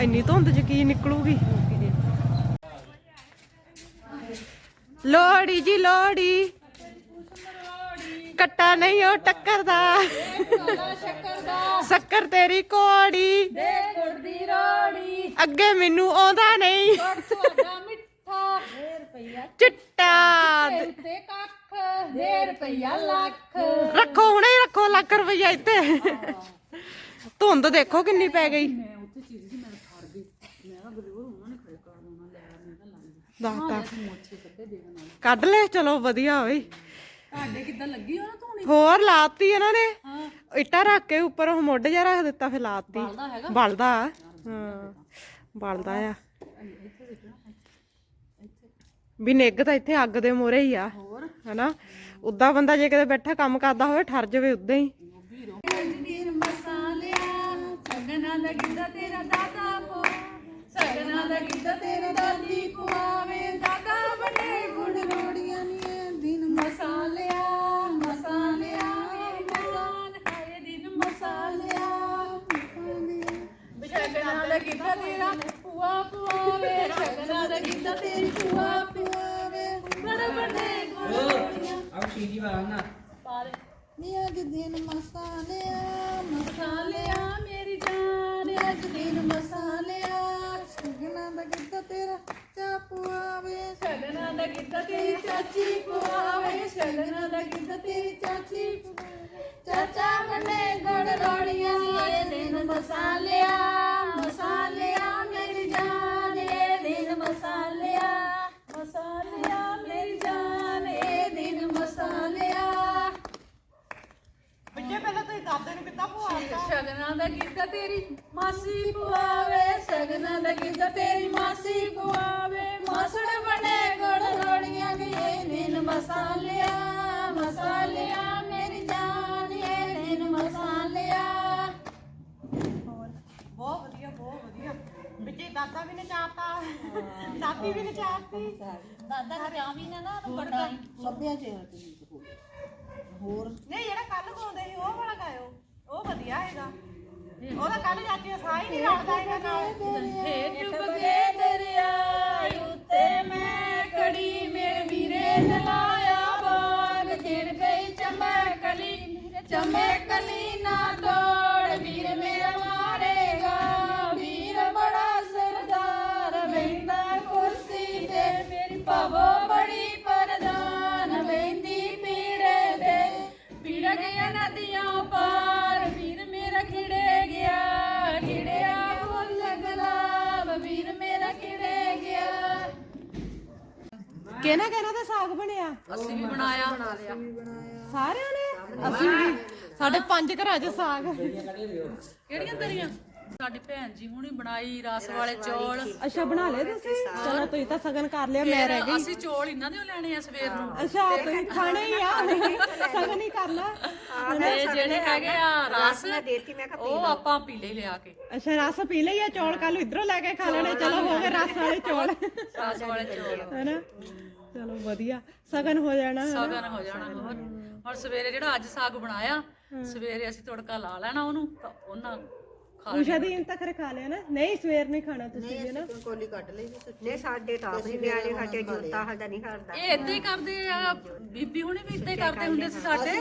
ਇੰਨੀ ਧੁੰਦ ਚ ਕੀ ਨਿਕਲੂਗੀ? ਲੋੜੀ ਜੀ ਲੋੜੀ ਕੱਟਾ ਨਹੀਂ ਉਹ ਟੱਕਰਦਾ। ਸ਼ੱਕਰ ਤੇਰੀ ਕੋੜੀ ਦੇ ਗੁੜ ਦੀ ਰੋੜੀ। ਅੱਗੇ ਮੈਨੂੰ ਆਉਂਦਾ ਨਹੀਂ। ਤੁਹਾਡਾ ਮਿੱਠਾ ਦੇ ਰੁਪਈਆ ਚਿੱਟਾ ਉੱਤੇ ਕੱਖ ਦੇ ਰੁਪਈਆ ਲੱਖ। ਰੱਖੋ ਹੁਣੇ ਹੀ ਰੱਖੋ ਲੱਖ ਰੁਪਈਆ ਇੱਥੇ। ਧੁੰਦ ਦੇਖੋ ਕਿੰਨੀ ਪੈ ਗਈ। ਦਾਤਾ। ਕੱਢ ਲੈ ਚਲੋ ਵਧੀਆ ਹੋਈ। ਤੁਹਾਡੇ ਕਿੱਦਾਂ ਲੱਗੀ ਉਹ ਧੂਣੀ? ਹੋਰ ਲਾਤੀ ਇਹਨਾਂ ਨੇ। ਇੱਟਾਂ ਰੱਖ ਕੇ ਉੱਪਰ ਉਹ ਮੁੱਢ ਜਿਹਾ ਰੱਖ ਦਿੱਤਾ ਫਿਰ ਲਾਤੀ। ਬਲਦਾ ਹਾਂ। ਬਲਦਾ ਆ। ਵੀ ਨਿੱਗ ਤਾਂ ਇੱਥੇ ਅੱਗ ਦੇ ਮੋਰੇ ਹੀ ਆ ਹਨਾ? ਉਦਾਂ ਬੰਦਾ ਜੇ ਕਿਤੇ ਬੈਠਾ ਕੰਮ ਕਰਦਾ ਹੋਵੇ ਠਰ ਜਾਵੇ ਉਦਾਂ ਹੀ। ਸਗਨਾ ਦਾ ਗਿੱਧਾ ਤੇਰਾ ਦਾਦਾ ਪੋ ਸਗਨਾ ਦਾ ਗਿੱਧਾ ਤੇਰਾ ਦਾਦੀ ਪੁਆਵੇ ਦਾਦਾ ਬਣੇ ਗੁੜ ਰੋੜੀਆਂ ਨੀ ਦਿਨ ਮਸਾਲਿਆ ਮਸਾਲਿਆ ਮੇਰੀ ਮਸਾਨ ਹੈ ਦਿਨ ਮਸਾਲਿਆ। ਸਗਨਾ ਦਾ ਗਿੱਧਾ ਤੇਰਾ ਪੁਆ ਪੁਆਵੇ ਸਗਨਾ ਦਾ ਗਿੱਧਾ ਤੇਰੀ ਪੁਆ ਪੁਆਵੇ ਬੜ ਬਣੇ ਨੀ ਅੱਜ ਦਿਨ ਮਸਾਲਿਆ ਮਸਾਲਿਆ ਮੇਰੀ ਜਾਨ ਅੱਜ ਦਿਨ ਮਸਾਲਿਆ ਸਗਨਾ ਦਾ ਗਿੱਧਾ ਤੇਰਾ ਚਾਪੂ ਆਵੇ ਸਗਨਾ ਦਾ ਗਿੱਧਾ ਤੇਰੀ ਚਾਚੀ ਪੁਆਵੇ ਸਗਨਾ ਦਾ ਗਿੱਧਾ ਤੇਰੀ ਚਾਚੀ ਪੁਆਵੇ। ਚਾਚਾ ਬਣੇ ਗੜ ਰੋੜੀਆਂ ਨੀ ਦਿਨ ਮਸਾਲਿਆ ਮਸਾਲਿਆ ਦਾਦੀ ਵੀ ਨਚਾਤੀ ਦਾਦਾ ਦਾ ਵਿਆਹ ਵੀ ਨਾ ਨਾ ਬੜਾ ਲੱਭਿਆ ਜੇ ਹੋਰ। ਨਹੀਂ ਜਿਹੜਾ ਕੱਲ ਗਾਉਂਦੇ ਸੀ ਉਹ ਵਾਲਾ ਗਾਇਓ। ਉਹ ਵਧੀਆ ਹੈਗਾ। ਉਹਦਾ ਕੱਲ ਜਾਂਦੀ ਸਾਹ ਹੀ ਨਹੀਂ ਲੜਦਾ ਹੈਗਾ ਨਾਲ। ਹੇ ਡੁੱਬ ਗਏ ਦਰਿਆ। 'ਚ ਸਾਗ। ਕਿਹੜੀਆਂ ਤਰੀਆਂ? ਸਾਡੀ ਭੈਣ ਜੀ ਹੁਣੀ ਬਣਾਈ ਰਸ ਵਾਲੇ ਚੌਲ। ਅੱਛਾ ਬਣਾ ਲਏ ਤੁਸੀਂ? ਚਲੋ ਤੁਸੀਂ ਤਾਂ ਸਗਨ ਕਰ ਲਿਆ ਮੈਂ ਰਹਿ ਗਈ। ਅਸੀਂ ਚੌਲ ਇਹਨਾਂ ਦੇ ਲੈਣੇ ਆ ਸਵੇਰ ਨੂੰ। ਅੱਛਾ ਤੁਸੀਂ ਖਾਣੇ ਹੀ ਆ। ਸਗਨ ਹੀ ਕਰ ਲਾ ਤੇ ਜਿਹੜੇ ਹੈਗੇ ਆ ਰਸ ਉਹ ਆਪਾਂ ਪੀ ਲਈ ਲਿਆ ਕੇ। ਅੱਛਾ ਰਸ ਪੀ ਲਈਏ ਚੌਲ? ਕੱਲ ਇਧਰੋਂ ਲੈ ਕੇ ਖਾ ਲੈਣੇ। ਚਲੋ ਹੋ ਗਏ ਰਸ ਵਾਲੇ ਚੌਲ। ਰਸ ਵਾਲੇ ਚੌਲ। ਹੈਨਾ? ਚਲੋ ਵਧੀਆ। ਸਗਨ ਹੋ ਜਾਣਾ? ਸਗਨ ਹੋ ਜਾਣਾ ਹੋਰ ਸਵੇਰੇ ਜਿਹੜਾ ਅੱਜ ਸਾਗ ਬਣਾਇਆ ਸਵੇਰੇ ਅਸੀਂ ਤੜਕਾ ਲਾ ਲੈਣਾ ਉਹਨੂੰ ਤਾਂ ਉਹਨਾਂ ਖਾ ਉਸ਼ਾ ਦੀ ਤੱਕ ਖਾ ਲਿਆ ਨਾ। ਨਹੀਂ ਸਵੇਰ ਨਹੀਂ ਖਾਣਾ ਤੁਸੀਂ ਵੀ ਨਾ ਕੋਲੀ ਕੱਢ ਲਈ ਸੀ ਨੇ ਸਾਡੇ ਤਾਂ ਆਪਣੀ ਨਿਆਣੇ ਸਾਡੇ ਜੁੱਤਾ ਸਾਡਾ ਨਹੀਂ ਹਟਦਾ। ਇਹ ਏਦਾਂ ਹੀ ਕਰਦੇ ਆ ਬੀਬੀ ਹੁਣੇ ਵੀ ਏਦਾਂ ਹੀ ਕਰਦੇ ਹੁੰਦੇ ਸੀ ਸਾਡੇ।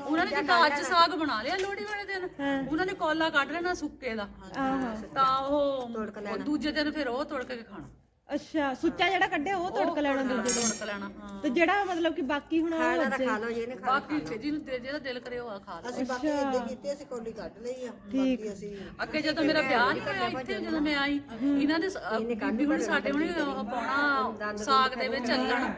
ਉਹਨਾਂ ਨੇ ਜਿੱਦਾਂ ਅੱਜ ਸਾਗ ਬਣਾ ਲਿਆ ਲੋਹੜੀ ਵਾਲੇ ਦਿਨ। ਉਹਨਾਂ ਨੇ ਕੋਲਾ ਕੱਢ ਲੈਣਾ ਸੁੱਕੇ ਦਾ। ਆਹੋ। ਤਾਂ ਉਹ ਉਹ ਦੂਜੇ ਦਿਨ ਫਿਰ ਉਹ ਤੋੜ ਕੇ ਖਾਣਾ। ਅੱਛਾ ਸੁੱਚਾ ਜਿਹੜਾ ਕੱਢਿਆ ਉਹ ਤੜਕ ਲੈਣਾ ਦੂਜੇ ਦਿਨ। ਤੋੜ ਲੈਣਾ ਹਾਂ। ਤੇ ਜਿਹੜਾ ਮਤਲਬ ਕਿ ਬਾਕੀ ਹੁਣ ਉਹ ਖਾ ਲਓ ਜੀ ਨੇ ਬਾਕੀ ਤੇ ਜਿਹਨੂੰ ਤੇ ਜਿਹਦਾ ਦਿਲ ਕਰੇ ਉਹ ਖਾ ਲੇ ਅਸੀਂ ਬਾਕੀ ਏਦਾਂ ਕੀਤੇ ਅਸੀਂ ਕੋਲੀ ਕੱਢ ਲਈ ਆ। ਬਾਕੀ ਅਸੀਂ ਅੱਗੇ ਜਦੋਂ ਮੇਰਾ ਵਿਆਹ ਨਹੀਂ ਹੋਇਆ ਇੱਥੇ ਜਦੋਂ ਮੈਂ ਆਈ ਇਹਨਾਂ ਦੇ ਸ- ਹੁਣ ਸਾਡੇ ਹੁਣ ਉਹ ਪਾਉਣਾ ਸਾਗ ਦੇ ਵਿੱਚ ਚੱਲਣ।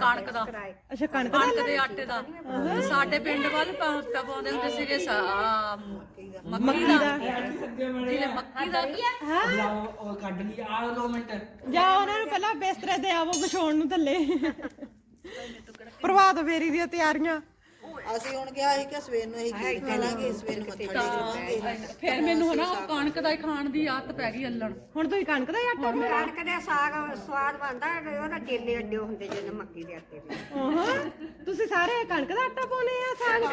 ਕਣਕ ਦਾ। ਅੱਛਾ ਕਣਕ ਦਾ ਕਣਕ ਦੇ? ਆਟੇ ਦਾ। ਤੇ ਸਾਡੇ ਪਿੰਡ ਵੱਲ ਪਾ- ਪਾ- ਪਾਉਂਦੇ ਹੁੰਦੇ ਸੀਗੇ ਸਾ- ਆਹ, ਮੱਕੀ ਦਾ। ਜਿਹੜੇ ਮੱਕੀ ਦਾ ਉਹ ਕੱਢ ਲਈ। ਆ 2 ਮਿੰਟ। ਜਾ ਉਹਨਾਂ ਨੂੰ ਪਹਿਲਾਂ ਬਿਸਤਰੇ ਦੇ ਆਵੋ ਵਿਛਾਉਣ ਨੂੰ ਥੱਲੇ। ਪ੍ਰਭਾਤ ਫੇਰੀ ਦੀਆਂ ਤਿਆਰੀਆਂ। ਅਸੀਂ ਹੁਣ ਕਿਹਾ ਸੀ ਕਿ ਸਵੇਰ ਨੂੰ ਅਸੀਂ ਖੀਰ ਖਾ ਲਾਂਗੇ ਸਵੇਰ ਨੂੰ ਮੱਥਾ ਟੇਕ ਲਾਂਗੇ ਫਿਰ ਮੈਨੂੰ ਹਨਾ ਉਹ ਕਣਕ ਦਾ ਹੀ ਖਾਣ ਦੀ ਆਦਤ ਪੈ ਗਈ ਅੱਲਣ। ਹੁਣ ਤੁਸੀਂ ਕਣਕ ਦਾ ਹੀ ਆਟਾ ਬਣਾਇਆ? ਕਣਕ ਦੇ ਸਾਗ ਸਵਾਦ ਬਣਦਾ ਉਹਦਾ ਡੇਲੇ ਅੱਡੇ ਹੁੰਦੇ ਜਿਹਨੇ ਮੱਕੀ ਦੇ ਆਟੇ ਦੇ। ਹਾਂ ਤੁਸੀਂ ਸਾਰੇ ਕਣਕ ਦਾ ਆਟਾ ਪਾਉਨੇ ਆ ਸਾਗ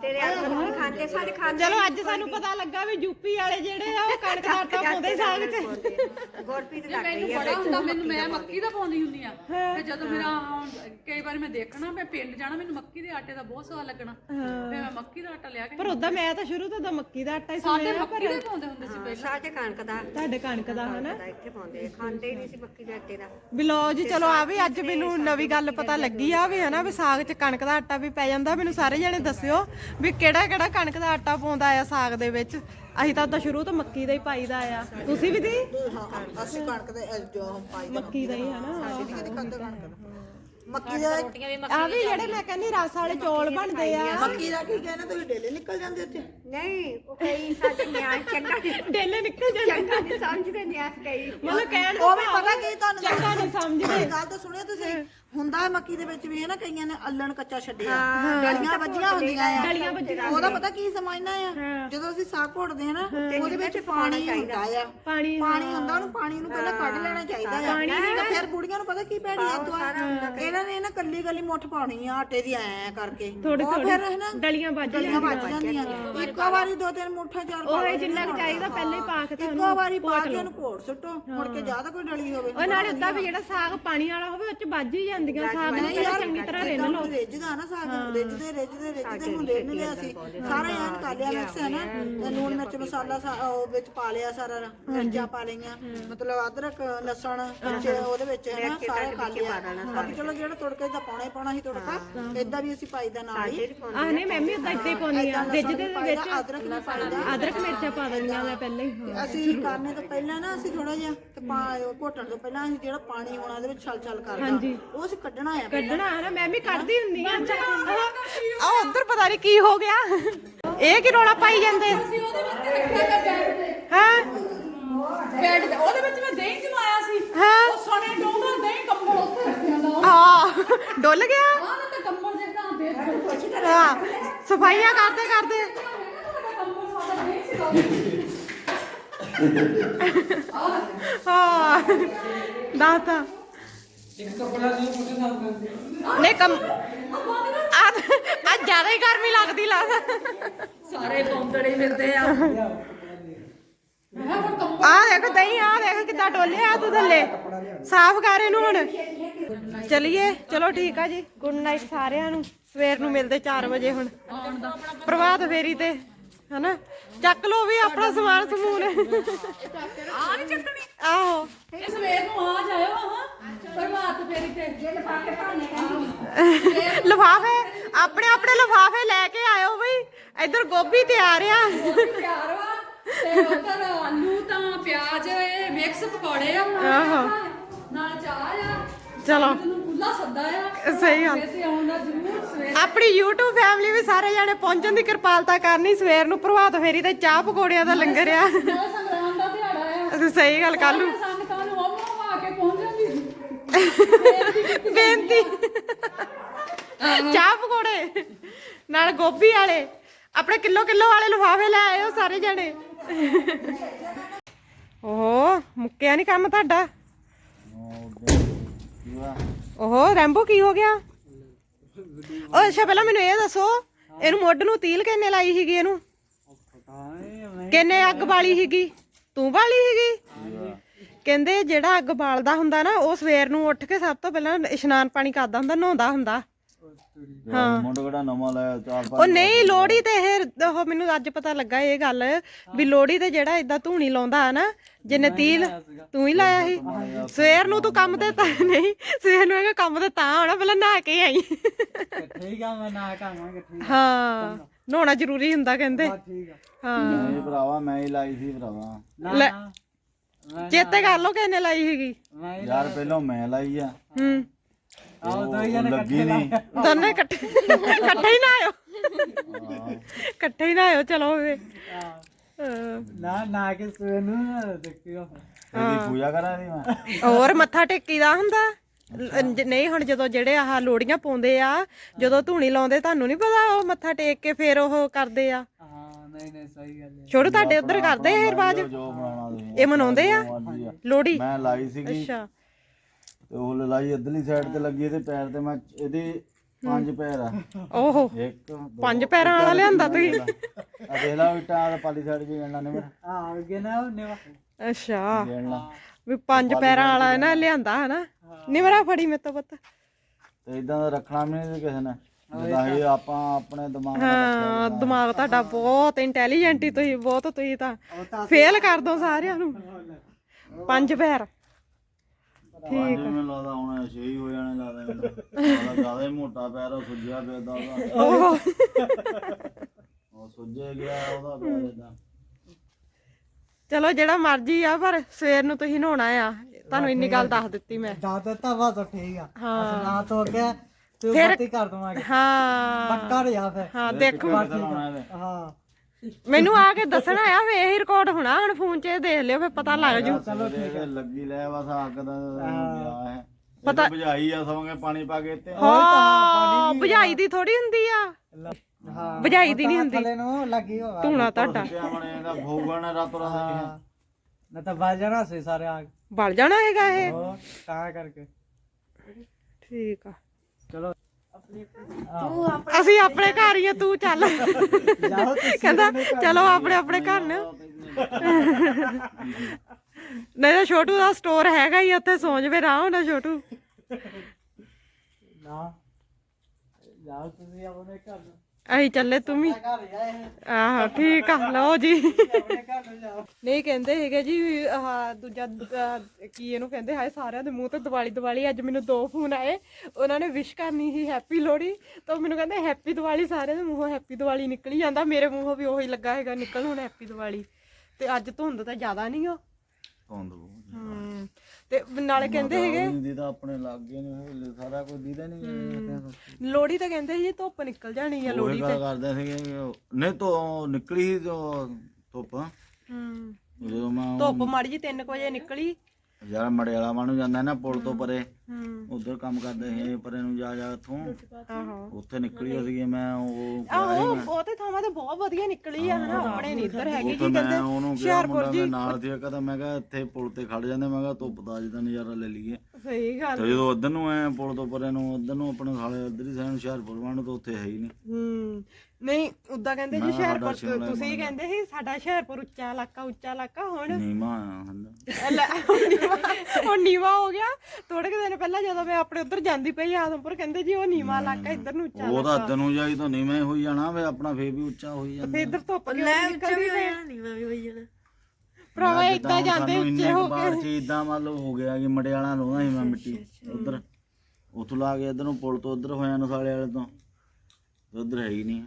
ਤੇਰੇ ਆਟੇ ਨਹੀਂ ਖਾਂਦੇ ਸਾਡੇ ਖਾਂਦੇ ਚਲੋ ਅੱਜ ਸਾਨੂੰ ਪਤਾ ਲੱਗਾ ਵੀ ਯੂਪੀ ਵਾਲੇ ਜਿਹੜੇ ਆ ਉਹ ਕਣਕ ਦਾ ਆਟਾ ਪਾਉਂਦੇ ਸਾਗ 'ਚ ਗੁਰਪ੍ਰੀਤ ਦਾ ਮੈਨੂੰ ਬੜਾ ਹੁੰਦਾ ਮੈਨੂੰ ਮੈਂ ਮੱਕੀ ਦਾ ਪਾਉਂਦੀ। ਹੁੰਦੀ ਆ। ਤੇ ਜਦੋਂ ਮੇਰਾ ਹੁਣ ਕਈ ਵਾਰ ਮੈਂ ਦੇਖਣਾ ਮੈਂ ਪਿੰਡ ਜਾਣਾ ਮੈਨੂੰ ਮੱਕੀ ਦੇ ਆਟੇ ਦਾ ਬਹੁਤ ਸਵਾਦ ਲੱਗਣਾ। ਫਿਰ ਮੈਂ ਮੱਕੀ ਦਾ ਆਟਾ ਲਿਆ ਕੇ ਪਰ ਉਦਾਂ ਮੈਂ ਤਾਂ ਸ਼ੁਰੂ ਤੋਂ ਤਾਂ ਮੱਕੀ ਦਾ ਆਟਾ ਹੀ ਸਾਡੇ ਸੁਣਿਆ ਮੱਕੀ ਦੇ ਪਾਉਂਦੇ ਹੁੰਦੇ ਸੀ ਪਹਿਲਾਂ। ਸਾਡੇ ਕਣਕ ਦਾ। ਤੁਹਾਡੇ ਕਣਕ ਦਾ ਹਨਾ? ਦਾ ਇੱਥੇ ਪਾਉਂਦੇ ਖਾਂਦੇ ਹੀ ਨਹੀਂ ਸੀ ਮੱਕੀ ਦੇ ਆਟੇ ਦਾ। ਬਿਲੋ ਜੀ ਚਲੋ ਆ ਵੀ ਅੱਜ ਮੈਨੂੰ ਨਵੀਂ ਗੱਲ ਪਤਾ ਲੱਗੀ ਆ ਵੀ ਹਨਾ ਵੀ ਸਾਗ 'ਚ ਕਣਕ ਦਾ ਆਟਾ ਵੀ ਪੈ ਜਾਂਦਾ। ਮੈਨੂੰ ਸਾਰੇ ਜਣੇ ਦੱਸਿਓ ਵੀ ਕਿਹੜਾ ਕਿਹੜਾ ਕਣਕ ਦਾ ਆਟਾ ਪਾਉਂਦਾ ਆ ਸਾਗ ਦੇ ਵਿੱਚ? ਅਸੀਂ ਤਾਂ ਉਦਾਂ ਸ਼ੁਰੂ ਤੋਂ ਮੱਕੀ ਦਾ ਹੀ ਪਾਈਦਾ ਆ। ਤੁਸੀਂ ਵੀ ਦੀ ਹਾਂ ਅਸੀਂ ਕਣਕ ਦੇ ਅਹ ਜੋ ਹਮ ਪਾਈ ਮੱਕੀ ਦਾ ਹੀ ਹਨਾ? ਅਸੀਂ ਨਹੀਂ ਕਦੇ ਖਾਂਦੇ ਕਣਕ ਦਾ। ਮੱਕੀ ਦਾ ਆ ਵੀ ਜਿਹੜੇ ਮੈਂ ਕਹਿੰਦੀ ਰਸ ਵਾਲੇ ਚੌਲ ਬਣਦੇ ਆ। ਮੱਕੀ ਦਾ ਕੀ ਕਹਿੰਦੇ ਤੁਸੀਂ ਡੇਲੇ ਨਿਕਲ ਜਾਂਦੇ ਉੱਥੇ? ਨਹੀਂ ਉਹ ਕਈ ਸਾਡੇ ਨਿਆਣ ਚੰਗਾ ਡੇਲੇ ਨਿਕਲ ਜਾਂਦੇ। ਚੰਗਾ ਨਹੀਂ ਸਮਝਦੇ ਨਿਆਣ ਕਈ। ਮਤਲਬ ਕਹਿਣ ਉਹ ਵੀ ਪਤਾ ਕੀ ਤੁਹਾਨੂੰ ਚੰਗਾ ਨਹੀਂ ਸਮਝਦੇ। ਗੱਲ ਤਾਂ ਸੁਣਿਓ ਤੁਸੀਂ। ਹੁੰਦਾ ਹੈ ਮੱਕੀ ਦੇ ਵਿੱਚ ਵੀ ਹੈ ਨਾ ਕਈਆਂ ਨੇ ਅੱਲਣ ਕੱਚਾ ਛੱਡਿਆ। ਡਲੀਆਂ ਵੱਜੀਆਂ ਹੁੰਦੀਆਂ ਆ। ਡਲੀਆਂ ਵੱਜੀਆਂ ਉਹਦਾ ਪਤਾ ਕੀ ਸਮਝਣਾ ਆ? ਜਦੋਂ ਅਸੀਂ ਸਾਗ ਘੋਟਦੇ ਆ ਨਾ ਉਹਦੇ ਵਿੱਚ ਪਾਣੀ ਹੁੰਦਾ ਆ। ਪਾਣੀ ਪਾਣੀ ਹੁੰਦਾ ਉਹਨੂੰ ਪਾਣੀ ਨੂੰ ਪਹਿਲਾਂ ਕੱਢ ਲੈਣਾ ਚਾਹੀਦਾ ਆ। ਤੇ ਫਿਰ ਬੁੜੀਆਂ ਨੂੰ ਪਤਾ ਕੀ ਪੈਣੀ ਆ ਦੁਆ ਇਹਨਾਂ ਨੇ ਨਾ ਕੱਲੀ ਕੱਲੀ ਮੁੱਠ ਪਾਉਣੀ ਆ ਆਟੇ ਦੀ ਐ ਕਰਕੇ। ਥੋੜੀ ਉਹ ਫਿਰ ਹੈ ਨਾ ਡਲੀਆਂ ਵੱਜ ਜਾਂਦੀਆਂ। ਇੱਕੋ ਵਾਰੀ ਦੋ ਤਿੰਨ ਮੁੱਠਾ ਚਾਰ ਪਾ ਉਹ ਜਿੰਨਾ ਕੁ ਚਾਹੀਦਾ ਪਹਿਲਾਂ ਹੀ ਪਾ ਕੇ ਤਾਂ ਇੱਕੋ ਵਾਰੀ ਪਾ ਕੇ ਉਹਨੂੰ ਘੋਟ ਸੁੱਟੋ ਮੁੜ ਕੇ ਜ਼ਿਆਦਾ ਕੋਈ ਡਲੀ ਹੋਵੇ। ਉਹ ਨਾਲੇ ਉਦਾਂ ਵੀ ਜਿਹੜਾ ਸਾਗ ਪਾਣੀ ਵਾਲਾ ਹੋਵੇ ਉਹ ਚ ਵੱਜ ਹੀ ਜਾਂਦੀਆਂ ਸਾਗ ਨੂੰ ਪਹਿਲਾਂ ਚੰਗੀ ਤਰ੍ਹਾਂ ਰਿੰਨ ਲਓ। ਰਿੱਝਦਾ ਨਾ ਸਾਗ ਰਿੱਝਦੇ ਰਿੱਝਦੇ ਰਿੱਝਦੇ ਹੁਣ ਰਿੰਨ ਲਿਆ ਸੀ ਸਾਰਾ ਐਨ ਕਰ ਲਿਆ ਮਿਕਸ ਹੈ। ਨਾ ਤੇ ਲੂਣ ਮਿਰਚ ਮਸਾਲਾ ਸਾ- ਉਹ ਵਿੱਚ ਪਾ ਲਿਆ ਸਾਰਾ ਮਿਰਚਾਂ ਪਾ ਲਈਆਂ। ਮਤਲਬ ਅਦਰਕ ਲਸਣ ਵਿੱਚ ਉਹਦੇ ਵਿੱਚ ਹੈ ਨਾ ਸਾਰਾ ਖਾ ਲਿਆ। ਬਾਕੀ ਚਲੋ ਜਿਹੜਾ ਤੜਕੇ ਦਾ ਪਾਉਣਾ ਹੀ ਪਾਉਣਾ ਸੀ ਤੜਕਾ ਇਦਾਂ ਵੀ ਅਸੀਂ ਪਾਈਦਾ ਨਾਲ ਹੀ। ਆਹ ਨਹੀਂ ਮੈਂ ਵੀ ਉਦਾਂ ਹੀ ਪਾਉਣੀ ਆ। ਰਿੱਝਦੇ ਦੇ ਵਿੱਚ ਅਦਰਕ ਨਹੀਂ ਪਾਈਦਾ ਅਦਰਕ ਮਿਰਚਾਂ ਪਾ ਦਿੰਦੀਆਂ ਮੈਂ ਪਹਿਲਾਂ ਹੀ। ਤੇ ਅਸੀਂ ਕਰਨੇ ਤੋਂ ਪਹਿਲਾਂ ਨਾ ਅਸੀਂ ਥੋੜਾ ਜਿਹਾ ਤੇ ਪਾ ਘੋਟਣ ਤੋਂ ਪਹਿਲਾਂ ਅਸੀਂ ਜਿਹੜਾ ਪਾਣੀ ਹੋਣਾ ਉਹਦੇ ਵਿੱਚ ਛਲ ਛਲ ਕਰਦਾ ਉਹ ਅਸੀਂ ਕੱਢਣਾ ਆ। ਕੱਢਣਾ ਹੈ ਨਾ ਮੈਂ ਵੀ ਕੱਢਦੀ ਹੁੰਦੀ ਆ। ਆ ਉਧਰ ਪਤਾ ਨਹੀਂ ਕੀ ਹੋ ਗਿਆ। ਇਹ ਕੀ ਰੋਲਾ ਪਾਈ ਜਾਂਦੇ? ਹਾਂ। ਬੈੱਡ ਤੇ। ਉਹਦੇ ਵਿੱਚ ਮੈਂ ਦਹੀਂ ਜਮਾਇਆ ਸੀ। ਹਾਂ। ਉਹ ਸਣੇ ਡੋਂਗਾ ਦਹੀਂ ਕੰਬਲ ਉੱਤੇ ਰੱਖਿਆ ਦਾ ਆ ਡੁੱਲ ਗਿਆ? ਆਹ ਨਾ ਤਾਂ ਕੰਬਲ ਦੇ ਤਾਂ ਦੇ ਹਾਂ। ਸਫਾਈਆਂ ਕਰਦੇ ਕਰਦੇ। ਕੰਬਲ ਸਾਡਾ ਨਹੀਂ ਸੀਗਾ ਹਾਂ। ਦਾਤਾ। ਇੱਕ ਕੱਪੜਾ ਨਹੀਂ ਪੁੱਛੇ ਸਾਹਮਣੇ ਨੇ ਕੰਮ ਆ ਆ ਜ਼ਿਆਦਾ ਹੀ ਗਰਮੀ ਲੱਗਦੀ ਲੱਗਦਾ। ਸਾਰੇ ਕੌਂਦੜੇ ਮਿਲਦੇ ਆ। ਆ ਦੇਖ ਦਹੀਂ ਆ ਦੇਖ ਕਿੱਦਾਂ ਡੋਲਿਆ ਤੂੰ ਥੱਲੇ। ਸਾਫ਼ ਕਰ ਇਹਨੂੰ ਹੁਣ। ਚਲਿਏ। ਚਲੋ ਠੀਕ ਆ ਜੀ। ਗੁੱਡ ਨਾਈਟ ਸਾਰਿਆਂ ਨੂੰ। ਸਵੇਰ ਨੂੰ ਮਿਲਦੇ 4 ਵਜੇ ਹੁਣ। ਪ੍ਰਭਾਤ ਫੇਰੀ ਤੇ। ਹਨਾ? ਚੱਕ ਲੋ ਵੀ ਆਪਣਾ ਸਮਾਨ ਸਮੂਨ। ਆ ਨਹੀਂ ਚੱਕਣੀ? ਆਹੋ। ਇਹ ਸਵੇਰ ਨੂੰ ਆ ਜਾਇਓ ਹਾਂ। ਪ੍ਰਭਾਤ ਫੇਰੀ ਤੇ ਜੇ ਲਫਾਫੇ ਭਾਣੇ ਲਫਾਫੇ ਆਪਣੇ ਆਪਣੇ ਲਫਾਫੇ ਲੈ ਕੇ ਆਇਓ ਬਈ। ਇੱਧਰ ਗੋਭੀ ਤਿਆਰ ਆ। ਪਿਆਰ ਵਾ। ਤੇ ਉੱਧਰ ਆਲੂ ਤਾਂ ਪਿਆਜ਼ ਇਹ ਮਿਕਸ ਪਕੌੜੇ ਆ। ਆਹੋ। ਨਾਲ ਚਾਹ ਆ। ਚਲੋ। ਖੁੱਲਾ ਸੱਦਾ ਆ। ਸਹੀ ਗੱਲ। ਵੈਸੇ ਆਉਂਦਾ ਜ਼ਰੂਰ ਸਵੇਰ ਆਪਣੀ YouTube ਫੈਮਿਲੀ ਵੀ ਸਾਰੇ ਜਾਣੇ ਪਹੁੰਚਣ ਦੀ ਕਿਰਪਾਲਤਾ ਕਰਨੀ ਸਵੇਰ ਨੂੰ ਪ੍ਰਭਾਤ ਫੇਰੀ ਤੇ ਚਾਹ ਪਕੌੜਿਆਂ ਦਾ ਲੰਗਰ ਆ। ਨਾਲ ਸੰਗਰਾਮ ਦਾ ਦਿਹਾੜਾ ਆ। ਸਹੀ ਗੱਲ ਕੱਲ ਨੂੰ। ਸੰਗਤਾਂ ਨੂੰ ਉਹ ਆ ਕੇ ਪਹੁੰਚ ਜਾਂਦੀ ਬੇਨਤੀ। ਚਾਹ ਪਕੌੜੇ ਨਾਲ ਗੋਭੀ ਵਾਲੇ। ਆਪਣੇ ਕਿਲੋ ਕਿਲੋ ਵਾਲੇ ਲਿਫਾਫੇ ਲੈ ਆਇਓ ਸਾਰੇ ਜਣੇ। ਓਹ ਮੁੱਕਿਆ ਨਹੀਂ ਕੰਮ ਤੁਹਾਡਾ? ਓਹੋ, ਰੈਂਬੋ ਕੀ ਹੋ ਗਿਆ? ਓ ਅੱਛਾ, ਪਹਿਲਾਂ ਮੈਨੂੰ ਇਹ ਦੱਸੋ, ਇਹਨੂੰ ਮੁੱਢ ਨੂੰ ਤੀਲ ਕਿੰਨੇ ਲਾਈ ਸੀਗੀ ਇਹਨੂੰ? ਕਿੰਨੇ ਅੱਗ ਬਾਲੀ ਸੀਗੀ? ਤੂੰ ਬਾਲੀ ਸੀਗੀ? ਕਹਿੰਦੇ ਜਿਹੜਾ ਅੱਗ ਬਾਲਦਾ ਹੁੰਦਾ ਨਾ, ਉਹ ਸਵੇਰ ਨੂੰ ਉੱਠ ਕੇ ਸਭ ਤੋਂ ਪਹਿਲਾਂ ਇਸ਼ਨਾਨ ਪਾਣੀ ਕਰਦਾ ਹੁੰਦਾ, ਨਹਾਉਂਦਾ ਹੁੰਦਾ। ਹਾਂ। ਮੁੰਡਾ ਕਿਹੜਾ ਨਵਾਂ ਲਾਇਆ ਚਾਰ ਉਹ ਨਹੀਂ ਲੋੜੀ ਤੇ ਇਹ ਉਹ ਮੈਨੂੰ ਅੱਜ ਪਤਾ ਲੱਗਾ ਇਹ ਗੱਲ ਵੀ ਲੋੜੀ ਤੇ ਜਿਹੜਾ ਇਦਾਂ ਧੂਣੀ ਲਾਉਂਦਾ ਆ ਨਾ ਜਿੰਨੇ ਤੀਲ ਤੂੰ ਹੀ ਲਾਇਆ ਸੀ। ਸਵੇਰ ਨੂੰ ਤੂੰ ਕੰਮ ਤੇ ਤਾਂ ਨਹੀਂ ਸਵੇਰ ਨੂੰ ਇਹ ਕੰਮ ਤੇ ਤਾਂ ਆਉਣਾ ਪਹਿਲਾਂ ਨਹਾ ਕੇ ਆਈ। ਠੀਕ ਆ ਮੈਂ ਨਾ ਕਹਾਂਗਾ ਠੀਕ ਹਾਂ ਨਹਾਉਣਾ ਜ਼ਰੂਰੀ ਹੁੰਦਾ ਕਹਿੰਦੇ। ਹਾਂ। ਨਹੀਂ ਭਰਾਵਾ ਮੈਂ ਹੀ ਲਾਈ ਸੀ ਭਰਾਵਾ। ਨਾ ਲੈ। ਨਾ, ਮੈਂ ਚੇਤੇ ਕਰ ਲੋ ਕਿੰਨੇ ਲਾਈ ਸੀਗੀ। ਮੈਂ ਹੀ- ਯਾਰ ਪਹਿਲਾਂ ਮੈਂ ਲਾਈ ਆ। ਹੂੰ। ਆਓ ਦੋ ਜਣੇ ਲੱਗੀ ਨਹੀਂ। ਲਾਏ। ਦੋਨੇ ਇਕੱਠੇ ਇਕੱਠੇ ਹੀ ਨਾ ਆਇਓ। ਇਕੱਠੇ ਹੀ ਨਾ ਆਇਓ ਚਲੋ ਵੇ। ਹਾਂ। ਨਾ ਨਾ ਕੇ ਸਵੇਰ ਨੂੰ ਨਾ ਦੇਖਿਓ ਇਹਦੀ ਪੂਜਾ ਕਰਾਂ ਦੀ ਮੈਂ। ਹੋਰ ਮੱਥਾ ਟੇਕੀਦਾ ਹੁੰਦਾ? ਲ- ਜ- ਨਹੀਂ ਹੁਣ ਜਦੋਂ ਜਿਹੜੇ ਆਹ ਲੋੜੀਆਂ ਪਾਉਂਦੇ ਆ ਜਦੋਂ ਧੂਣੀ ਲਾਉਂਦੇ ਤੁਹਾਨੂੰ ਨਹੀਂ ਪਤਾ ਉਹ ਮੱਥਾ ਟੇਕ ਕੇ ਫਿਰ ਉਹ ਕਰਦੇ ਆ? ਹਾਂ ਨਹੀਂ ਨਹੀਂ ਸਹੀ ਗੱਲ ਹੈ। ਛੋੜੂ ਤੁਹਾਡੇ ਉੱਧਰ ਕਰਦੇ ਆ ਇਹ ਰਿਵਾਜ? ਇਹ ਮਨਾਉਂਦੇ ਆ। ਲੋੜੀ ਮੈਂ ਲਾਈ ਸੀਗੀ। ਅੱਛਾ। ਤੇ ਉਹ ਲਾਈ ਇਧਰਲੀ ਸਾਈਡ ਤੇ ਲੱਗੀ ਇਹਦੇ ਪੈਰ ਤੇ ਮੈਂ ਇਹਦੇ ਪੰਜ ਪੈਰ ਆ। ਓਹੋ। ਇੱਕ ਦੋ, ਪੰਜ ਪੈਰਾਂ ਵਾਲਾ ਲਿਆਂਦਾ ਤੁਸੀਂ? ਆ ਦੇਖ ਲਾ ਵੀ ਟਾਂ ਪਾਲੀ ਸਾਈਡ ਜੀ ਗਣਨਾ ਨੇ ਮੇਰਾ ਹਾਂ ਅੱਗੇ ਨਾ ਉਹਨੇ ਵਾ। ਅੱਛਾ। ਵੀ ਪੰਜ ਪੈਰਾਂ ਵਾਲਾ ਨਾ ਲਿਆਂਦਾ ਹਨਾ? ਨਿਵਰਾ ਫੜੀ ਮੇਰੇ ਤੋਂ ਪਤਾ। ਤੇ ਇਦਾਂ ਦਾ ਰੱਖਣਾ ਵੀ ਨਹੀਂ ਕਿਸੇ ਨੇ। ਜਿੱਦਾਂ ਇਹ ਆਪਾਂ ਆਪਣੇ ਦਿਮਾਗ ਨਾਲ ਹਾਂ ਦਿਮਾਗ ਤੁਹਾਡਾ ਬਹੁਤ ਇੰਟੈਲੀਜੈਂਟ ਹੀ ਤੁਸੀਂ ਬਹੁਤ ਤੁਸੀਂ ਤਾਂ ਫੇਲ ਕਰ ਦੋ ਸਾਰਿਆਂ ਨੂੰ। ਪੰਜ ਪੈਰ। ਪੰਜ ਮੈਨੂੰ ਲੱਗਦਾ ਹੁਣ ਛੇ ਹੀ ਹੋ ਜਾਣੇ ਲੱਗਦਾ ਮੈਨੂੰ ਲੱਗਦਾ ਜ਼ਿਆਦਾ ਹੀ ਮੋਟਾ ਪੈਰ ਆ ਸੁੱਜਿਆ ਪੈਦਾ ਉਹਦਾ। ਓਹੋ। ਉਹ ਸੁੱਜੇ ਗਿਆ ਉਹਦਾ ਪੈਰ ਇਦਾਂ ਚਲੋ ਜਿਹੜਾ ਮਰਜ਼ੀ ਆ ਪਰ ਸਵੇਰ ਨੂੰ ਤੁਸੀਂ ਨਹਾਉਣਾ ਆ। ਤੁਹਾਨੂੰ ਇੰਨੀ ਗੱਲ ਦੱਸ ਦਿੱਤੀ ਮੈਂ। ਦਾਦਾ ਤਾਂ ਵਾ ਤਾਂ ਠੀਕ ਆ। ਹਾਂ। ਨਾ ਤੋਂ ਗਿਆ ਤੂੰ ਫਿਰ- ਬੱਤੀ ਕਰ ਦਵਾਂਗੇ। ਹਾਂ। ਪੱਕਾ ਰਿਹਾ ਫਿਰ। ਹਾਂ ਦੇਖੋ। ਮੈਨੂੰ ਆ ਕੇ ਦੱਸਣਾ ਆ ਫੇ ਇਹੀ ਰਿਕਾਰਡ ਹੋਣਾ ਹੁਣ ਫੋਨ 'ਚ ਇਹ ਦੇਖ ਲਿਓ ਫੇ ਪਤਾ ਲੱਗ ਜੂ। ਚਲੋ ਠੀਕ ਹੈ। ਲੱਗੀ ਲੈ ਬਸ ਅੱਗ ਦਾ ਗਿਆ ਹੈ। ਪਤਾ ਬੁਝਾਈ ਆ ਸੌਂਗੇ ਪਾਣੀ ਪਾ ਕੇ ਇੱਥੇ। ਹਾਂ ਬੁਝਾਈ ਦੀ ਥੋੜੀ ਹੁੰਦੀ ਆ। ਹਾਂ ਬੁਝਾਈ ਦੀ ਨਹੀਂ ਹੁੰਦੀ। ਥੱਲੇ ਨੂੰ ਲੱਗੀ ਹੋਵਾ ਧੂਣਾ ਤੁਹਾਡਾ। ਕਿਆ ਬਣੇ ਇਹਦਾ ਭੋਗਣ ਰਾਤੋਂ ਰਾਤ ਨਹੀਂ ਨਾ ਤਾਂ ਵੱਜ ਜਾਣਾ ਸੀ ਸਾਰੇ ਆਗ ਬਲ ਜਾਣਾ ਹੈਗਾ ਇਹ। ਉਹ ਤਾਂ ਕਰਕੇ। ਠੀਕ ਆ। ਚਲੋ। ਅਸੀਂ ਆਪਣੇ ਘਰ ਹੀ ਆ ਤੂੰ ਚੱਲ। ਜਾਓ ਤੁਸੀਂ ਕਹਿੰਦਾ ਚਲੋ ਆਪਣੇ ਆਪਣੇ ਘਰ ਨੂੰ। ਨਹੀਂ ਤਾਂ ਛੋਟੂ ਦਾ ਸਟੋਰ ਹੈਗਾ ਹੀ ਉੱਥੇ ਸੌਂ ਜਵੇ ਰਾਹ ਹੋਣਾ ਛੋਟੂ। ਨਾ ਜਾਓ ਤੁਸੀਂ ਆਪਣੇ ਘਰ। ਨੂੰ ਅਸੀਂ ਚੱਲੇ ਤੂੰ ਵੀ। ਆਹੋ ਠੀਕ ਆ ਲਓ ਜੀ। ਨਹੀਂ ਕਹਿੰਦੇ ਹੈਗੇ ਜੀ ਆਹ ਦੂਜਾ ਅਹ, ਕੀ ਇਹਨੂੰ ਕਹਿੰਦੇ ਹਾਏ ਸਾਰਿਆਂ ਦੇ ਮੂੰਹ ਤੇ ਦੀਵਾਲੀ ਦੀਵਾਲੀ ਅੱਜ ਮੈਨੂੰ ਦੋ ਫੋਨ ਆਏ। ਉਹਨਾਂ ਨੇ ਵਿਸ਼ ਕਰਨੀ ਸੀ ਹੈਪੀ ਲੋਹੜੀ ਤਾਂ ਮੈਨੂੰ ਕਹਿੰਦੇ ਹੈਪੀ ਦੀਵਾਲੀ ਸਾਰਿਆਂ ਦੇ ਮੂੰਹੋਂ ਹੈਪੀ ਦੀਵਾਲੀ ਨਿਕਲੀ ਜਾਂਦਾ ਮੇਰੇ ਮੂੰਹੋਂ ਵੀ ਉਹੀ ਲੱਗਾ ਹੈਗਾ ਨਿਕਲ ਹੁਣ ਹੈਪੀ ਦੀਵਾਲੀ। ਤੇ ਅੱਜ ਧੁੰਦ ਤਾਂ ਜ਼ਿਆਦਾ ਨਹੀਂ ਆ। ਧੁੰਦ ਹਮ, ਤੇ ਨਾਲੇ ਕਹਿੰਦੇ ਹੈਗੇ ਦੀ ਤਾਂ ਆਪਣੇ ਲਾਗੇ ਨੇ ਹਿੱਲੇ ਸਾਰਾ ਕੁਝ ਦੀਦਾ ਨਹੀਂ ਲੋਹੜੀ ਤਾਂ ਕਹਿੰਦੇ ਸੀ ਜੀ ਧੁੱਪ ਨਿਕਲ ਜਾਣੀ ਆ ਉਹੀ ਗੱਲ ਕਰਦੇ ਸੀਗੇ ਨਹੀਂ ਤੋਂ ਨਿਕਲੀ ਸੀ ਜੋ ਧੁੱਪ। ਜਦੋਂ ਮੈਂ ਧੁੱਪ ਮਾੜੀ ਜੀ 3 ਵਜੇ ਨਿਕਲੀ। ਯਾਰ ਮੜਿਆਲਾ ਵਾਂ ਨੂੰ ਜਾਂਦਾ ਨਾ ਪੁਲ ਤੋਂ ਪਰੇ। ਉਧਰ ਕੰਮ ਕਰਦੇ ਸੀ ਪਰੇ ਨੂੰ ਜਾ ਜਾ ਉੱਥੋਂ। ਆਹੋ। ਉੱਥੇ ਨਿਕਲੀ ਸੀਗੀ ਮੈਂ ਉਹ ਆਹੋ ਉਹ ਤੇ ਥਾਵਾਂ ਤੇ ਬਹੁਤ ਵਧੀਆ ਨਿਕਲੀ ਆ ਹਨਾ? ਆਪਣੇ ਨਹੀਂ ਇੱਧਰ ਹੈਗੀ ਉੱਥੇ ਜੀ ਮੈਂ ਕਹਿੰਦੇ ਕਿਹਾ ਹੁਸ਼ਿਆਰਪੁਰ ਮੁੰਡਾ ਜੀ। ਦੇ ਨਾਲ ਸੀ ਕਹਦਾ ਮੈਂ ਕਿਹਾ ਇੱਥੇ ਪੁਲ ਤੇ ਖੜ ਜਾਂਦੇ ਮੈਂ ਕਿਹਾ ਧੁੱਪ ਦਾ ਅੱਜ ਦਾ ਨਜ਼ਾਰਾ ਲੈ ਲਈਏ। ਸਹੀ ਗੱਲ ਤੇ ਜਦੋਂ ਉਧਰ ਨੂੰ ਆਏ ਪੁਲ ਤੋਂ ਪਰੇ ਨੂੰ ਉਧਰ ਨੂੰ ਆਪਣੇ ਸਾਲੇ ਉਧਰ ਹੀ ਸੈਨ ਹੁਸ਼ਿਆਰਪੁਰ ਵਾਂ ਨੂੰ ਤਾਂ ਉੱਥੇ ਹੈ ਹੀ ਨਹੀਂ। ਹੂੰ। ਨਹੀਂ ਉਦਾਂ ਕਹਿੰਦੇ ਜੀ ਹੁਸ਼ਿਆਰਪੁਰ ਸਾਡਾ ਸ਼ਿਮਲਾ ਤੁਸੀਂ ਕਹਿੰਦੇ ਸੀ ਸਾਡਾ ਹੁਸ਼ਿਆਰਪੁਰ ਉੱਚਾ ਇਲਾਕਾ ਉੱਚਾ ਇਲਾਕਾ ਹੁਣ ਨੀਮਾ ਹੁੰਦਾ ਲੈ, ਹੁਣ ਨੀਵਾਂ- ਹੁਣ ਨੀਵਾ ਹੋ ਗਿਆ। ਥੋੜੇ ਕੁ ਦਿਨ ਪਹਿਲਾਂ ਜਦੋਂ ਮੈਂ ਆਪਣੇ ਉੱਧਰ ਜਾਂਦੀ ਪਈ ਆਦਮਪੁਰ ਕਹਿੰਦੇ ਜੀ ਉਹ ਨੀਵਾ ਇਲਾਕਾ ਇੱਧਰ ਨੂੰ ਉੱਚਾ ਉਹ ਤਾਂ ਅੱਧ ਨੂੰ ਜਾਈ ਤਾਂ ਨੀਵੇਂ ਹੀ ਹੋਈ ਜਾਣਾ ਵੇ ਆਪਣਾ ਫੇਰ ਵੀ ਉੱਚਾ ਹੋਈ ਜਾਂਦਾ ਫੇਰ ਇੱਧਰ ਧੁੱਪ ਕਿਉਂ ਨਿਕਲਦੀ ਤੇ ਨੀਵਾ ਵੀ ਹੋਈ ਜਾਣਾ। ਭਰਾਵਾ ਅੱਜ ਏਦਾਂ ਤਾਂ ਜਾਂਦੇ ਸਾਨੂੰ ਉੱਚੇ ਹੋ ਕੁ ਬਾਹਰ ਚ ਇਦਾਂ ਮੰਨ ਲਓ ਹੋ ਗਿਆ ਕਿ ਮੜਿਆਲਾ ਲਾਉਂਦਾ ਸੀ ਮੈਂ ਮਿੱਟੀ ਉਧਰ। ਉਥੋਂ ਲਾ ਕੇ ਇਧਰ ਨੂੰ ਪੁਲ ਤੋਂ ਉਧਰ ਹੋਇਆ ਨਸਾਲੇ ਵਾਲੇ ਤੋਂ। ਉਧਰ ਹੈ ਹੀ ਨਹੀਂ।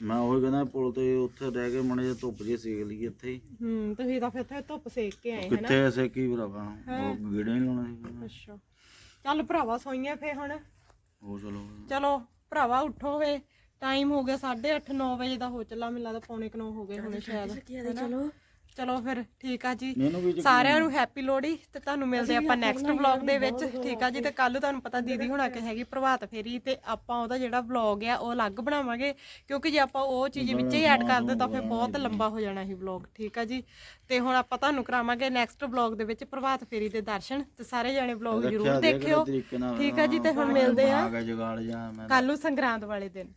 ਮੈਂ ਉਹ ਕਹਿੰਦਾ ਪੁਲ ਤੇ ਉੱਥੇ ਰਹਿ ਕੇ ਮਣੇ ਜੇ ਧੁੱਪ ਜੇ ਸੇਕ ਲਈ ਇੱਥੇ ਹੀ। ਹੂੰ ਤੁਸੀਂ ਤਾਂ ਫਿਰ ਉੱਥੇ ਧੁੱਪ ਸੇਕ ਕੇ ਆਏ ਹਨਾ? ਕਿੱਥੇ ਸੇਕੀ ਭਰਾਵਾ ਉਹ ਗੇੜੇ ਨਹੀਂ ਲਾਉਣਾ ਸੀ ਅੱਛਾ। ਚੱਲ ਭਰਾਵਾ ਸੋਈਏ ਫੇ ਹੁਣ। ਹੋ ਚਲੋ। ਚਲੋ ਭਰਾਵਾ ਉੱਠੋ ਵੇ ਟਾਈਮ ਹੋ ਗਿਆ 8:30 9 ਵਜੇ ਦਾ ਹੋ ਚੱਲਾ ਮੈਨੂੰ ਲੱਗਦਾ ਪੌਣੇ 9 ਹੋ ਗਏ ਹੁਣ ਸ਼ਾਇਦ ਚਲੋ। ਚਲੋ ਫਿਰ ਠੀਕ ਆ ਜੀ। ਸਾਰਿਆਂ ਨੂੰ ਹੈਪੀ ਲੋਹੜੀ ਤੇ ਤੁਹਾਨੂੰ ਮਿਲਦੇ ਆਪਾਂ ਨੈਕਸਟ ਵਲੌਗ ਦੇ ਵਿੱਚ। ਠੀਕ ਆ ਜੀ ਤੇ ਕੱਲ ਤੁਹਾਨੂੰ ਪਤਾ ਦੀਦੀ ਹੁਣਾ ਕਿ ਹੈਗੀ ਪ੍ਰਭਾਤ ਫੇਰੀ ਤੇ ਆਪਾਂ ਉਹਦਾ ਜਿਹੜਾ ਵਲੌਗ ਆ ਉਹ ਅਲੱਗ ਬਣਾਵਾਂਗੇ। ਕਿਉਂਕਿ ਜੇ ਆਪਾਂ ਉਹ ਚੀਜ਼ ਵਿੱਚ ਹੀ ਐਡ ਕਰ ਦੇ ਤਾਂ ਫਿਰ ਬਹੁਤ ਲੰਬਾ ਹੋ ਜਾਣਾ ਇਹ ਵਲੌਗ ਠੀਕ ਆ ਜੀ ਤੇ ਹੁਣ ਆਪਾਂ ਤੁਹਾਨੂੰ ਕਰਾਵਾਂਗੇ ਨੈਕਸਟ ਵਲੌਗ ਦੇ ਵਿੱਚ ਪ੍ਰਭਾਤ ਫੇਰੀ ਦੇ ਦਰਸ਼ਨ। ਤੇ ਸਾਰੇ ਜਾਣੇ ਵਲੌਗ ਜ਼ਰੂਰ ਦੇਖਿਓ। ਠੀਕ ਆ ਜੀ ਤੇ ਹੁਣ ਮਿਲਦੇ ਆ। ਕੱਲ ਨੂੰ ਸੰਗਰਾਂਦ ਵਾਲੇ ਦਿਨ।